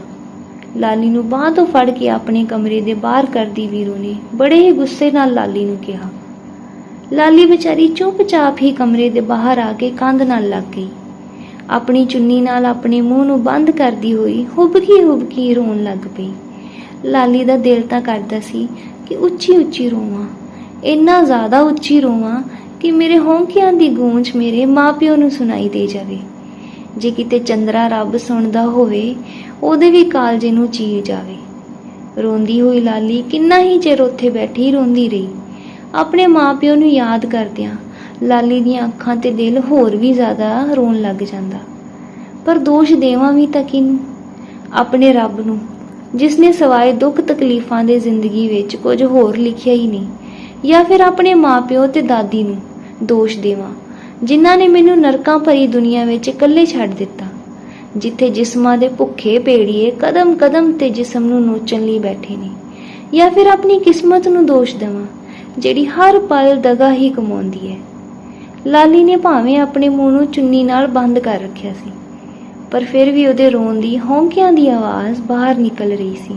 ਲਾਲੀ ਨੂੰ ਬਾਹ ਤੋਂ ਫੜ ਕੇ ਆਪਣੇ ਕਮਰੇ ਦੇ ਬਾਹਰ ਕਰਦੀ ਵੀਰੋ ਨੇ ਬੜੇ ਹੀ ਗੁੱਸੇ ਨਾਲ ਲਾਲੀ ਨੂੰ ਕਿਹਾ। ਲਾਲੀ ਵਿਚਾਰੀ ਚੁੱਪਚਾਪ ਹੀ ਕਮਰੇ ਦੇ ਬਾਹਰ ਆ ਕੇ ਕੰਧ ਨਾਲ ਲੱਗ ਗਈ। ਆਪਣੀ ਚੁੰਨੀ ਨਾਲ ਆਪਣੇ ਮੂੰਹ ਨੂੰ ਬੰਦ ਕਰਦੀ ਹੋਈ ਹੁਬਕੀ ਹੁਬਕੀ ਰੋਣ ਲੱਗ ਪਈ। ਲਾਲੀ ਦਾ ਦਿਲ ਤਾਂ ਕਰਦਾ ਸੀ ਕਿ ਉੱਚੀ ਉੱਚੀ ਰੋਵਾਂ। ਇੰਨਾ ਜ਼ਿਆਦਾ ਉੱਚੀ ਰੋਵਾਂ ਕਿ ਮੇਰੇ ਹੌਂਕਿਆਂ ਦੀ ਗੂੰਜ ਮੇਰੇ ਮਾਪਿਓ ਨੂੰ ਸੁਣਾਈ ਦੇ ਜਾਵੇ। ਜੇ ਕਿਤੇ ਚੰਦਰਾ ਰੱਬ ਸੁਣਦਾ ਹੋਵੇ, ਉਹਦੇ ਵੀ ਕਾਲਜੇ ਨੂੰ ਚੀਰ ਜਾਵੇ। ਰੋਂਦੀ ਹੋਈ ਲਾਲੀ ਕਿੰਨਾ ਹੀ ਚਿਰ ਉੱਥੇ ਬੈਠੀ ਰੋਂਦੀ ਰਹੀ। ਆਪਣੇ ਮਾਪਿਓ ਨੂੰ ਯਾਦ ਕਰਦਿਆਂ ਲਾਲੀ ਦੀਆਂ ਅੱਖਾਂ ਤੇ ਦਿਲ ਹੋਰ ਵੀ ਜ਼ਿਆਦਾ ਰੋਣ ਲੱਗ ਜਾਂਦਾ। ਪਰ ਦੋਸ਼ ਦੇਵਾਂ ਵੀ ਤਾਂ ਕਿਹਨੂੰ? ਆਪਣੇ ਰੱਬ ਨੂੰ, ਜਿਸ ਨੇ ਸਵਾਏ ਦੁੱਖ ਤਕਲੀਫਾਂ ਦੇ ਜ਼ਿੰਦਗੀ ਵਿੱਚ ਕੁਝ ਹੋਰ ਲਿਖਿਆ ਹੀ ਨਹੀਂ, ਜਾਂ ਫਿਰ ਆਪਣੇ ਮਾਪਿਓ ਤੇ ਦਾਦੀ ਨੂੰ। ਦੋਸ਼ ਦੇਵਾਂ, ਜਿਨ੍ਹਾਂ ਨੇ ਮੈਨੂੰ ਨਰਕਾਂ ਭਰੀ ਦੁਨੀਆ ਵਿੱਚ ਇਕੱਲੇ ਛੱਡ ਦਿੱਤਾ, ਜਿੱਥੇ ਜਿਸਮਾਂ ਦੇ ਭੁੱਖੇ ਪੇੜੀਏ ਕਦਮ ਕਦਮ ਤੇ ਜਿਸਮ ਨੂੰ ਨੋਚਣ ਲਈ ਬੈਠੇ ਨੇ, ਜਾਂ ਫਿਰ ਆਪਣੀ ਕਿਸਮਤ ਨੂੰ ਦੋਸ਼ ਦੇਵਾਂ, ਜਿਹੜੀ ਹਰ ਪਲ ਦਗਾ ਹੀ ਕਮਾਉਂਦੀ ਹੈ। ਲਾਲੀ ਨੇ ਭਾਵੇਂ ਆਪਣੇ ਮੂੰਹ ਨੂੰ ਚੁੰਨੀ ਨਾਲ ਬੰਦ ਕਰ ਰੱਖਿਆ ਸੀ, ਪਰ ਫਿਰ ਵੀ ਉਹਦੇ ਰੋਣ ਦੀ ਹੌਂਕਿਆਂ ਦੀ ਆਵਾਜ਼ ਬਾਹਰ ਨਿਕਲ ਰਹੀ ਸੀ,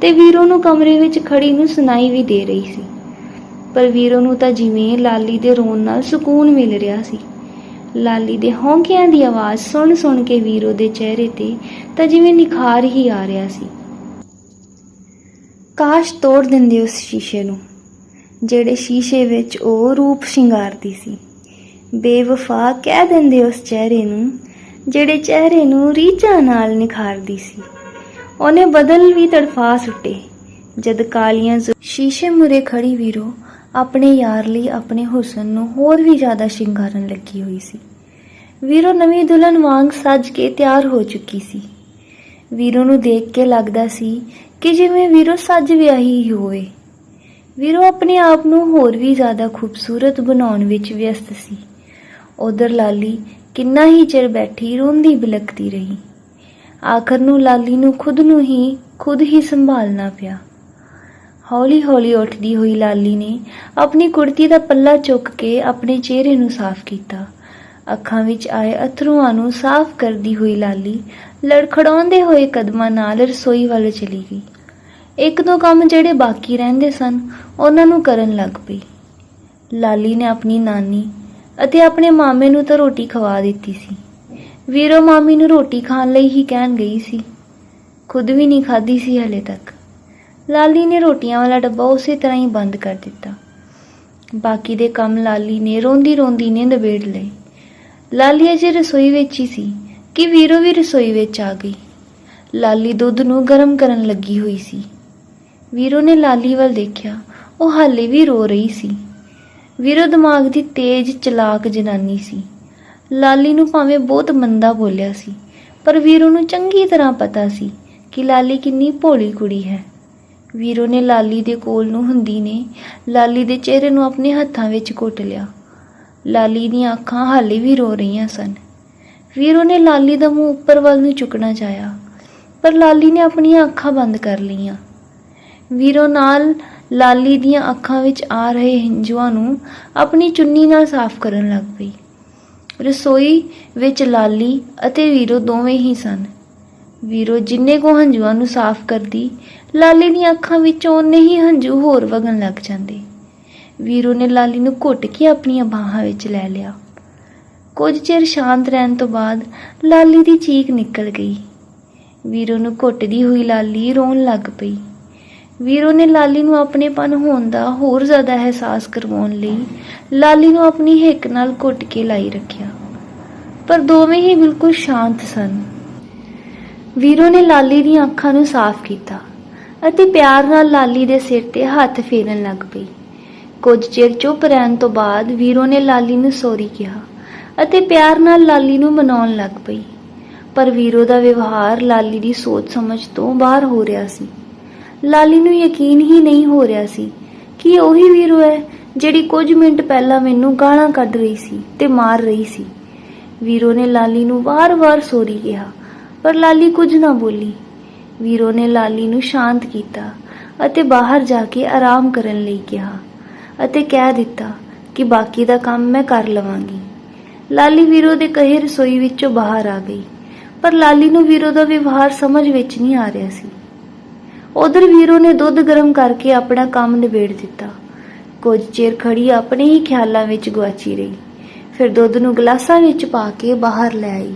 ਤੇ ਵੀਰੋ ਨੂੰ ਕਮਰੇ ਵਿੱਚ ਖੜੀ ਨੂੰ ਸੁਣਾਈ ਵੀ ਦੇ ਰਹੀ ਸੀ। ਪਰ ਵੀਰੋ ਨੂੰ ਤਾਂ ਜਿਵੇਂ ਲਾਲੀ ਦੇ ਰੋਣ ਨਾਲ ਸਕੂਨ ਮਿਲ ਰਿਹਾ ਸੀ। ਲਾਲੀ ਦੇ ਹੌਂਕਿਆਂ ਦੀ ਆਵਾਜ਼ ਸੁਣ ਸੁਣ ਕੇ ਵੀਰੋ ਦੇ ਚਿਹਰੇ ਤੇ ਤਾਂ ਜਿਵੇਂ ਨਿਖਾਰ ਹੀ ਆ ਰਿਹਾ ਸੀ। ਕਾਸ਼ ਤੋੜ ਦਿੰਦੇ ਉਸ ਸ਼ੀਸ਼ੇ ਨੂੰ, ਜਿਹੜੇ ਸ਼ੀਸ਼ੇ ਵਿੱਚ ਉਹ ਰੂਪ ਸ਼ਿੰਗਾਰਦੀ ਸੀ। ਬੇਵਫਾ ਕਹਿ ਦਿੰਦੇ ਉਸ ਚਿਹਰੇ ਨੂੰ, ਜਿਹੜੇ ਚਿਹਰੇ ਨੂੰ ਰੀਝਾਂ ਨਾਲ ਨਿਖਾਰਦੀ ਸੀ। ਉਹਨੇ ਬਦਲ ਵੀ ਤੜਫਾ ਸੁੱਟੇ ਜਦ ਕਾਲੀਆਂ ਸ਼ੀਸ਼ੇ ਮੁਰੇ ਖੜੀ ਵੀਰੋ ਆਪਣੇ ਯਾਰ ਲਈ ਆਪਣੇ ਹੁਸਨ ਨੂੰ ਹੋਰ ਵੀ ਜ਼ਿਆਦਾ ਸ਼ਿੰਗਾਰਨ ਲੱਗੀ ਹੋਈ ਸੀ। ਵੀਰੋ, ਨਵੀਂ ਦੁਲਹਨ ਵਾਂਗ ਸੱਜ ਕੇ ਤਿਆਰ ਹੋ ਚੁੱਕੀ ਸੀ। ਵੀਰੋ ਨੂੰ ਦੇਖ ਕੇ ਲੱਗਦਾ ਸੀ ਕਿ ਜਿਵੇਂ ਵੀਰੋ ਸੱਜ ਵਿਆਹੀ ਹੋਵੇ। ਵੀਰੋ ਆਪਣੇ ਆਪ ਨੂੰ ਹੋਰ ਵੀ ਜ਼ਿਆਦਾ ਖੂਬਸੂਰਤ ਬਣਾਉਣ ਵਿੱਚ ਵਿਅਸਤ ਸੀ। ਉਧਰ ਲਾਲੀ ਕਿੰਨਾ ਹੀ ਚਿਰ ਬੈਠੀ ਰੋਂਦੀ ਬਿਲਕਦੀ ਰਹੀ। ਆਖਰ ਨੂੰ ਲਾਲੀ ਨੂੰ ਖੁਦ ਨੂੰ ਹੀ ਖੁਦ ਹੀ ਸੰਭਾਲਣਾ ਪਿਆ। ਹੌਲੀ-ਹੌਲੀ ਉੱਠਦੀ ਹੋਈ ਲਾਲੀ ਨੇ ਆਪਣੀ ਕੁੜਤੀ ਦਾ ਪੱਲਾ ਚੁੱਕ ਕੇ ਆਪਣੇ ਚਿਹਰੇ ਨੂੰ ਸਾਫ਼ ਕੀਤਾ। ਅੱਖਾਂ ਵਿੱਚ ਆਏ ਅਥਰੂਆਂ ਨੂੰ ਸਾਫ਼ ਕਰਦੀ ਹੋਈ ਲਾਲੀ ਲੜਖੜਾਉਂਦੇ ਹੋਏ ਕਦਮਾਂ ਨਾਲ ਰਸੋਈ ਵੱਲ ਚਲੀ ਗਈ। ਇੱਕ ਦੋ ਕੰਮ ਜਿਹੜੇ ਬਾਕੀ ਰਹਿੰਦੇ ਸਨ, ਉਹਨਾਂ ਨੂੰ ਕਰਨ ਲੱਗ ਪਈ। ਲਾਲੀ ਨੇ ਆਪਣੀ ਨਾਨੀ ਅਤੇ ਆਪਣੇ ਮਾਮੇ ਨੂੰ ਤਾਂ ਰੋਟੀ ਖਵਾ ਦਿੱਤੀ ਸੀ। ਵੀਰੋ ਮਾਮੀ ਨੂੰ ਰੋਟੀ ਖਾਣ ਲਈ ਹੀ ਕਹਿਣ ਗਈ ਸੀ। ਖੁਦ ਵੀ ਨਹੀਂ ਖਾਧੀ ਸੀ ਹਲੇ ਤੱਕ। ਲਾਲੀ ਨੇ ਰੋਟੀਆਂ ਵਾਲਾ ਡੱਬਾ ਉਸੇ ਤਰ੍ਹਾਂ ਹੀ ਬੰਦ ਕਰ ਦਿੱਤਾ। ਬਾਕੀ ਦੇ ਕੰਮ ਲਾਲੀ ਨੇ ਰੋਂਦੀ ਰੋਂਦੀ ਨੇ ਨਿਬੇੜ ਲਏ। ਲਾਲੀ ਅਜੇ ਰਸੋਈ ਵਿੱਚ ਹੀ ਸੀ ਕਿ ਵੀਰੋ ਵੀ ਰਸੋਈ ਵਿੱਚ ਆ ਗਈ। ਲਾਲੀ ਦੁੱਧ ਨੂੰ ਗਰਮ ਕਰਨ ਲੱਗੀ ਹੋਈ ਸੀ। ਵੀਰੋ ਨੇ ਲਾਲੀ ਵੱਲ ਦੇਖਿਆ, ਉਹ ਹਾਲੇ ਵੀ ਰੋ ਰਹੀ ਸੀ। ਵੀਰੋ ਦਿਮਾਗ ਦੀ ਤੇਜ਼, ਚਲਾਕ ਜਨਾਨੀ ਸੀ। ਲਾਲੀ ਨੂੰ ਭਾਵੇਂ ਬਹੁਤ ਮੰਦਾ ਬੋਲਿਆ ਸੀ, ਪਰ ਵੀਰੋ ਨੂੰ ਚੰਗੀ ਤਰ੍ਹਾਂ ਪਤਾ ਸੀ ਕਿ ਲਾਲੀ ਕਿੰਨੀ ਭੋਲੀ ਕੁੜੀ ਹੈ। ਵੀਰੋ ਨੇ ਲਾਲੀ ਦੇ ਕੋਲ ਨੂੰ ਹੁੰਦੀ ਨੇ, ਲਾਲੀ ਦੇ ਚਿਹਰੇ ਨੂੰ ਆਪਣੇ ਹੱਥਾਂ ਵਿੱਚ ਘੁੱਟ ਲਿਆ। ਲਾਲੀ ਦੀਆਂ ਅੱਖਾਂ ਹਾਲੇ ਵੀ ਰੋ ਰਹੀਆਂ ਸਨ। ਵੀਰੋ ਨੇ ਲਾਲੀ ਦਾ ਮੂੰਹ ਉੱਪਰ ਵੱਲ ਨੂੰ ਚੁੱਕਣਾ ਚਾਹਿਆ, ਪਰ ਲਾਲੀ ਨੇ ਆਪਣੀਆਂ ਅੱਖਾਂ ਬੰਦ ਕਰ ਲਈਆਂ। ਵੀਰੋ ਨਾਲ ਲਾਲੀ ਦੀਆਂ ਅੱਖਾਂ ਵਿੱਚ ਆ ਰਹੇ ਹੰਝੂਆਂ ਨੂੰ ਆਪਣੀ ਚੁੰਨੀ ਨਾਲ ਸਾਫ਼ ਕਰਨ ਲੱਗ ਪਈ। ਰਸੋਈ ਵਿੱਚ ਲਾਲੀ ਅਤੇ ਵੀਰੋ ਦੋਵੇਂ ਹੀ ਸਨ। ਵੀਰੋ ਜਿੰਨੇ ਕੋ ਹੰਝੂਆਂ ਨੂੰ ਸਾਫ਼ ਕਰਦੀ ਲਾਲੀ ਦੀਆਂ ਅੱਖਾਂ ਵਿੱਚੋਂ ਉਨੇ ਹੀ ਹੰਝੂ ਹੋਰ ਵਗਣ ਲੱਗ ਜਾਂਦੇ। ਵੀਰੋ ਨੇ ਲਾਲੀ ਨੂੰ ਘੁੱਟ ਕੇ ਆਪਣੀਆਂ ਬਾਹਾਂ ਵਿੱਚ ਲੈ ਲਿਆ। ਕੁਝ ਚਿਰ ਸ਼ਾਂਤ ਰਹਿਣ ਤੋਂ ਬਾਅਦ ਲਾਲੀ ਦੀ ਚੀਕ ਨਿਕਲ ਗਈ। ਵੀਰੋ ਨੂੰ ਘੁੱਟਦੀ ਹੋਈ ਲਾਲੀ ਰੋਣ ਲੱਗ ਪਈ। ਵੀਰੋ ਨੇ ਲਾਲੀ ਨੂੰ ਆਪਣੇਪਨ ਹੋਣ ਦਾ ਹੋਰ ਜ਼ਿਆਦਾ ਅਹਿਸਾਸ ਕਰਵਾਉਣ ਲਈ ਲਾਲੀ ਨੂੰ ਆਪਣੀ ਹਿੱਕ ਨਾਲ ਘੁੱਟ ਕੇ ਲਾਈ ਰੱਖਿਆ। ਪਰ ਦੋਵੇਂ ਹੀ ਬਿਲਕੁਲ ਸ਼ਾਂਤ ਸਨ। ਵੀਰੋ ਨੇ ਲਾਲੀ ਦੀਆਂ ਅੱਖਾਂ ਨੂੰ ਸਾਫ਼ ਕੀਤਾ। ਅਤੇ ਪਿਆਰ ਨਾਲ ਲਾਲੀ ਦੇ ਸਿਰ ਤੇ ਹੱਥ ਫੇਰਨ ਲੱਗ ਪਈ। ਕੁਝ ਚਿਰ ਚੁੱਪ ਰਹਿਣ ਤੋਂ ਬਾਅਦ ਵੀਰੋ ਨੇ ਲਾਲੀ ਨੂੰ ਸੌਰੀ ਕਿਹਾ ਅਤੇ ਪਿਆਰ ਨਾਲ ਲਾਲੀ ਨੂੰ ਮਨਾਉਣ ਲੱਗ ਪਈ। ਪਰ ਵੀਰੋ ਦਾ ਵਿਵਹਾਰ ਲਾਲੀ ਦੀ ਸੋਚ ਸਮਝ ਤੋਂ ਬਾਹਰ ਹੋ ਰਿਹਾ ਸੀ। ਲਾਲੀ ਨੂੰ ਯਕੀਨ ਹੀ ਨਹੀਂ ਹੋ ਰਿਹਾ ਸੀ ਕਿ ਇਹ ਉਹੀ ਵੀਰੋ ਹੈ ਜਿਹੜੀ ਕੁਝ ਮਿੰਟ ਪਹਿਲਾਂ ਮੈਨੂੰ ਗਾਲਾਂ ਕੱਢ ਰਹੀ ਸੀ ਤੇ ਮਾਰ ਰਹੀ ਸੀ। ਵੀਰੋ ਨੇ ਲਾਲੀ ਨੂੰ ਵਾਰ-ਵਾਰ ਸੌਰੀ ਕਿਹਾ, ਪਰ ਲਾਲੀ ਕੁਝ ਨਾ ਬੋਲੀ। ਵੀਰੋ ਨੇ ਲਾਲੀ ਨੂੰ ਸ਼ਾਂਤ ਕੀਤਾ ਅਤੇ ਬਾਹਰ ਜਾ ਕੇ ਆਰਾਮ ਕਰਨ ਲਈ ਕਿਹਾ ਅਤੇ ਕਹਿ ਦਿੱਤਾ ਕਿ ਬਾਕੀ ਦਾ ਕੰਮ ਮੈਂ ਕਰ ਲਵਾਂਗੀ। ਲਾਲੀ ਵੀਰੋ ਦੇ ਕਹੇ ਰਸੋਈ ਵਿੱਚੋਂ ਬਾਹਰ ਆ ਗਈ, ਪਰ ਲਾਲੀ ਨੂੰ ਵੀਰੋ ਦਾ ਵਿਵਹਾਰ ਸਮਝ ਵਿੱਚ ਨਹੀਂ ਆ ਰਿਹਾ ਸੀ। ਉਧਰ ਵੀਰੋ ਨੇ ਦੁੱਧ ਗਰਮ ਕਰਕੇ ਆਪਣਾ ਕੰਮ ਨਿਬੇੜ ਦਿੱਤਾ। ਕੁਝ ਚਿਰ ਖੜੀ ਆਪਣੇ ਹੀ ਖਿਆਲਾਂ ਵਿੱਚ ਗੁਆਚੀ ਰਹੀ, ਫਿਰ ਦੁੱਧ ਨੂੰ ਗਲਾਸਾਂ ਵਿੱਚ ਪਾ ਕੇ ਬਾਹਰ ਲੈ ਆਈ।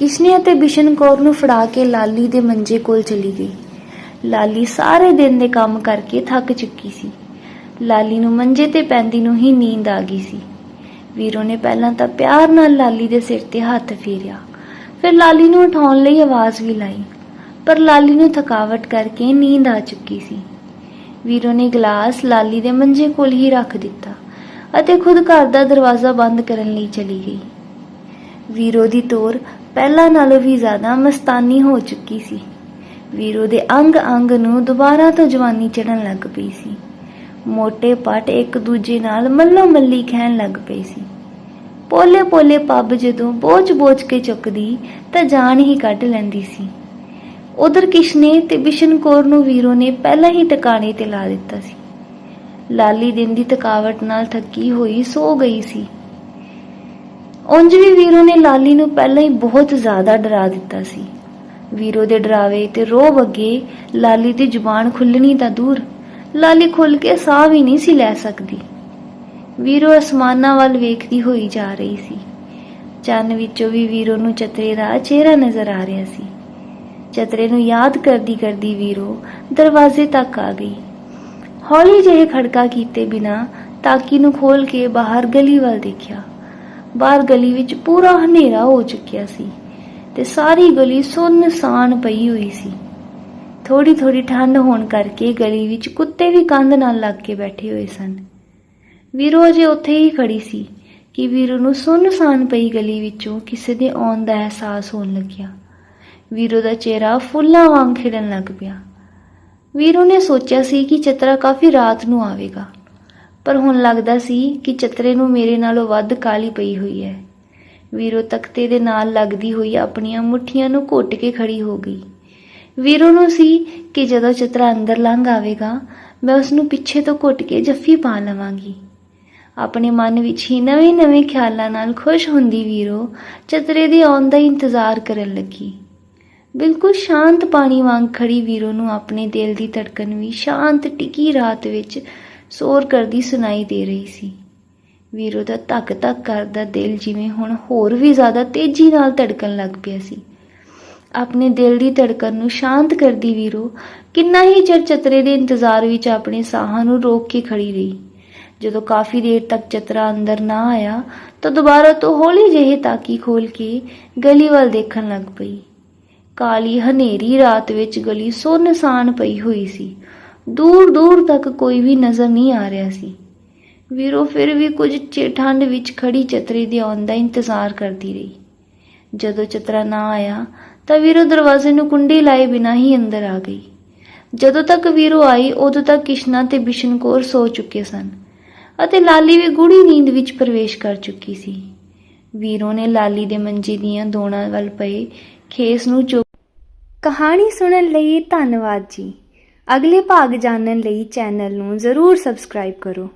ਕਿਸ਼ਨੇ ਅਤੇ ਬਿਸ਼ਨ ਕੌਰ ਨੂੰ ਫੜਾ ਕੇ ਲਾਲੀ ਦੇ ਮੰਜੇ ਕੋਲ ਚਲੀ ਗਈ। ਲਾਲੀ ਸਾਰੇ ਦਿਨ ਦੇ ਕੰਮ ਕਰਕੇ ਥੱਕ ਚੁੱਕੀ ਸੀ। ਲਾਲੀ ਨੂੰ ਮੰਜੇ ਤੇ ਪੈਂਦੀ ਨੂੰ ਹੀ ਨੀਂਦ ਆ ਗਈ ਸੀ। ਵੀਰੋ ਨੇ ਪਹਿਲਾਂ ਤਾਂ ਪਿਆਰ ਨਾਲ ਲਾਲੀ ਦੇ ਸਿਰ ਤੇ ਹੱਥ ਫੇਰਿਆ। ਫਿਰ ਲਾਲੀ ਨੂੰ ਉਠਾਉਣ ਲਈ ਆਵਾਜ਼ ਵੀ ਲਾਈ। ਪਰ ਲਾਲੀ ਨੂੰ ਥਕਾਵਟ ਕਰਕੇ ਨੀਂਦ ਆ ਚੁੱਕੀ ਸੀ। ਵੀਰੋ ਨੇ ਗਲਾਸ ਲਾਲੀ ਦੇ ਮੰਜੇ ਕੋਲ ਹੀ ਰੱਖ ਦਿੱਤਾ ਅਤੇ ਖੁਦ ਘਰ ਦਾ ਦਰਵਾਜ਼ਾ ਬੰਦ ਕਰਨ ਲਈ ਚਲੀ ਗਈ। ਵੀਰੋ ਦੀ ਤੋਰ ਪਹਿਲਾਂ ਨਾਲੋਂ ਵੀ ਜ਼ਿਆਦਾ ਮਸਤਾਨੀ ਹੋ ਚੁੱਕੀ ਸੀ। ਵੀਰੋ ਦੇ ਅੰਗ-ਅੰਗ ਨੂੰ ਦੁਬਾਰਾ ਤੋਂ ਜਵਾਨੀ ਚੜਨ ਲੱਗ ਪਈ ਸੀ। ਮੋٹے ਪੱਟ ਇੱਕ ਦੂਜੇ ਨਾਲ ਮੱਲੋ ਮੱਲੀ ਖੈਣ ਲੱਗ ਪਈ ਸੀ। ਪੋਲੇ ਪੋਲੇ ਪੱਬ ਜਦੋਂ ਬੋਝ-ਬੋਝ ਕੇ ਚੁੱਕਦੀ ਤਾਂ ਜਾਨ ਹੀ ਕੱਢ ਲੈਂਦੀ ਸੀ। ਉਧਰ ਕਿਸ਼ਨੇ ਤੇ ਬਿਸ਼ਨ ਕੌਰ ਨੂੰ ਵੀਰੋ ਨੇ ਪਹਿਲਾਂ ਹੀ ਟਿਕਾਣੇ ਤੇ ਲਾ ਦਿੱਤਾ ਸੀ। ਲਾਲੀ ਦਿਨ ਦੀ ਥਕਾਵਟ ਨਾਲ ਥੱਕੀ ਹੋਈ ਸੋ ਗਈ ਸੀ। ਉਂਝ ਵੀ ਵੀਰੋ ਨੇ ਲਾਲੀ ਨੂੰ ਪਹਿਲਾਂ ਹੀ ਬਹੁਤ ਜ਼ਿਆਦਾ ਡਰਾ ਦਿੱਤਾ ਸੀ। ਵੀਰੋ ਦੇ ਡਰਾਵੇ ਤੇ ਰੋਬ ਅੱਗੇ ਲਾਲੀ ਦੀ ਜ਼ੁਬਾਨ ਖੁੱਲਣੀ ਤਾਂ ਦੂਰ, ਲਾਲੀ ਖੁੱਲ ਕੇ ਸਾਹ ਵੀ ਨਹੀਂ ਸੀ ਲੈ ਸਕਦੀ। ਵੀਰੋ ਅਸਮਾਨਾਂ ਵੱਲ ਵੇਖਦੀ ਹੋਈ ਜਾ ਰਹੀ ਸੀ। ਚੰਨ ਵਿੱਚੋਂ ਵੀ ਵੀਰੋ ਨੂੰ ਚਤਰੇ ਦਾ ਚਿਹਰਾ ਨਜ਼ਰ ਆ ਰਿਹਾ ਸੀ। ਚਤਰੇ ਨੂੰ ਯਾਦ ਕਰਦੀ ਕਰਦੀ ਵੀਰੋ ਦਰਵਾਜ਼ੇ ਤੱਕ ਆ ਗਈ। ਹੌਲੀ ਜਿਹੇ ਖੜਕਾ ਕੀਤੇ ਬਿਨਾ ਤਾਕੀ ਨੂੰ ਖੋਲ ਕੇ ਬਾਹਰ ਗਲੀ ਵੱਲ ਦੇਖਿਆ। ਬਾਹਰ ਗਲੀ ਵਿੱਚ ਪੂਰਾ ਹਨੇਰਾ ਹੋ ਚੁੱਕਿਆ ਸੀ ਤੇ ਸਾਰੀ ਗਲੀ ਸੁੰਨਸਾਨ ਪਈ ਹੋਈ ਸੀ। ਥੋੜੀ ਥੋੜੀ ਠੰਡ ਹੋਣ ਕਰਕੇ ਗਲੀ ਵਿੱਚ ਕੁੱਤੇ ਵੀ ਕੰਧ ਨਾਲ ਲੱਗ ਕੇ ਬੈਠੇ ਹੋਏ ਸਨ। ਵੀਰੋ ਅਜੇ ਉੱਥੇ ਹੀ ਖੜੀ ਸੀ ਕਿ ਵੀਰੂ ਨੂੰ ਸੁੰਨਸਾਨ ਪਈ ਗਲੀ ਵਿੱਚੋਂ ਕਿਸੇ ਦੇ ਆਉਣ ਦਾ ਅਹਿਸਾਸ ਹੋਣ ਲੱਗਿਆ। ਵੀਰੋ ਦਾ ਚਿਹਰਾ ਫੁੱਲਾਂ ਵਾਂਗ ਖਿੜਨ ਲੱਗ ਪਿਆ। ਵੀਰੂ ਨੇ ਸੋਚਿਆ ਸੀ ਕਿ ਚਤਰਾ ਕਾਫੀ ਰਾਤ ਨੂੰ ਆਵੇਗਾ। ਪਰ ਹੁਣ ਲੱਗਦਾ ਸੀ ਕਿ ਚਤਰੇ ਨੂੰ ਮੇਰੇ ਨਾਲੋਂ ਵੱਧ ਕਾਲੀ ਪਈ ਹੋਈ ਹੈ। ਵੀਰੋ, ਤਖਤੇ ਦੇ ਨਾਲ ਲੱਗਦੀ ਹੋਈ ਆਪਣੀਆਂ ਮੁੱਠੀਆਂ ਨੂੰ ਘੁੱਟ ਕੇ ਖੜੀ ਹੋ ਗਈ। ਵੀਰੋ ਨੂੰ ਸੀ ਕਿ ਜਦੋਂ ਚਤਰਾ ਅੰਦਰ ਲੰਘ ਆਵੇਗਾ, ਮੈਂ ਉਸ ਨੂੰ ਪਿੱਛੇ ਤੋਂ ਘੁੱਟ ਕੇ ਜੱਫੀ ਪਾ ਲਵਾਂਗੀ। ਆਪਣੇ ਮਨ ਵਿੱਚ ਹੀ ਨਵੇਂ-ਨਵੇਂ ਖਿਆਲਾਂ ਨਾਲ ਖੁਸ਼ ਹੁੰਦੀ ਵੀਰੋ ਚਤਰੇ ਦੇ ਆਉਣ ਦਾ ਇੰਤਜ਼ਾਰ ਕਰਨ ਲੱਗੀ। ਬਿਲਕੁਲ ਸ਼ਾਂਤ ਪਾਣੀ ਵਾਂਗ ਖੜੀ ਵੀਰੋ ਨੂੰ ਆਪਣੇ ਦਿਲ ਦੀ ਧੜਕਨ ਵੀ ਸ਼ਾਂਤ ਟਿੱਕੀ ਰਾਤ ਵਿੱਚ ਸ਼ੋਰ ਕਰਦੀ ਸੁਣਾਈ ਦੇ ਰਹੀ ਸੀ। ਵੀਰੋ ਦਾ ਧੱਕ ਧੱਕ ਕਰਦਾ ਦਿਲ ਜਿਵੇਂ ਹੁਣ ਹੋਰ ਵੀ ਜ਼ਿਆਦਾ ਤੇਜ਼ੀ ਨਾਲ ਧੜਕਣ ਲੱਗ ਪਿਆ ਸੀ। ਆਪਣੇ ਦਿਲ ਦੀ ਧੜਕਣ ਨੂੰ ਸ਼ਾਂਤ ਕਰਦੀ ਵੀਰੋ ਕਿੰਨਾ ਹੀ ਚਿਰ ਚਤਰੇ ਦੇ ਇੰਤਜ਼ਾਰ ਵਿੱਚ ਆਪਣੇ ਸਾਹਾਂ ਨੂੰ ਰੋਕ ਕੇ ਖੜੀ ਰਹੀ। ਜਦੋਂ ਕਾਫੀ ਦੇਰ ਤੱਕ ਚਤਰਾ ਅੰਦਰ ਨਾ ਆਇਆ ਤਾਂ ਦੁਬਾਰਾ ਤੋਂ ਹੌਲੀ ਜਿਹੇ ਤਾਕੀ ਖੋਲ ਕੇ ਗਲੀ ਵੱਲ ਦੇਖਣ ਲੱਗ ਪਈ। ਕਾਲੀ ਹਨੇਰੀ ਰਾਤ ਵਿੱਚ ਗਲੀ ਸੁੰਨਸਾਨ ਪਈ ਹੋਈ ਸੀ। ਦੂਰ ਦੂਰ ਤੱਕ ਕੋਈ ਵੀ ਨਜ਼ਰ ਨਹੀਂ ਆ ਰਿਹਾ ਸੀ। ਵੀਰੋ ਫਿਰ ਵੀ ਕੁਝ ਠੰਡ ਵਿੱਚ ਖੜੀ ਚਤਰੇ ਦੇ ਆਉਣ ਦਾ ਇੰਤਜ਼ਾਰ ਕਰਦੀ ਰਹੀ। ਜਦੋਂ ਚਤਰਾ ਨਾ ਆਇਆ, ਤਾਂ ਵੀਰੋ ਦਰਵਾਜ਼ੇ ਨੂੰ ਕੁੰਡੀ ਲਾਏ ਬਿਨਾਂ ਹੀ ਅੰਦਰ ਆ ਗਈ। ਜਦੋਂ ਤੱਕ ਵੀਰੋ ਆਈ, ਉਦੋਂ ਤੱਕ ਕਿਸ਼ਨਾ ਤੇ ਬਿਸ਼ਨਕੌਰ ਸੋ ਚੁੱਕੇ ਸਨ ਅਤੇ ਲਾਲੀ ਵੀ ਗੂੜੀ ਨੀਂਦ ਵਿੱਚ ਪ੍ਰਵੇਸ਼ ਕਰ ਚੁੱਕੀ ਸੀ। ਵੀਰੋ ਨੇ ਲਾਲੀ ਦੇ ਮੰਜੇ ਦੀਆਂ ਦੋਣਾਂ ਵੱਲ ਪਏ, ਖੇਸ ਨੂੰ ਚੁੱਕ ਕਹਾਣੀ ਸੁਣਨ ਲਈ ਧੰਨਵਾਦ ਜੀ। ਅਗਲੇ ਭਾਗ ਜਾਣਨ ਲਈ ਚੈਨਲ ਨੂੰ ਜ਼ਰੂਰ ਸਬਸਕ੍ਰਾਈਬ ਕਰੋ।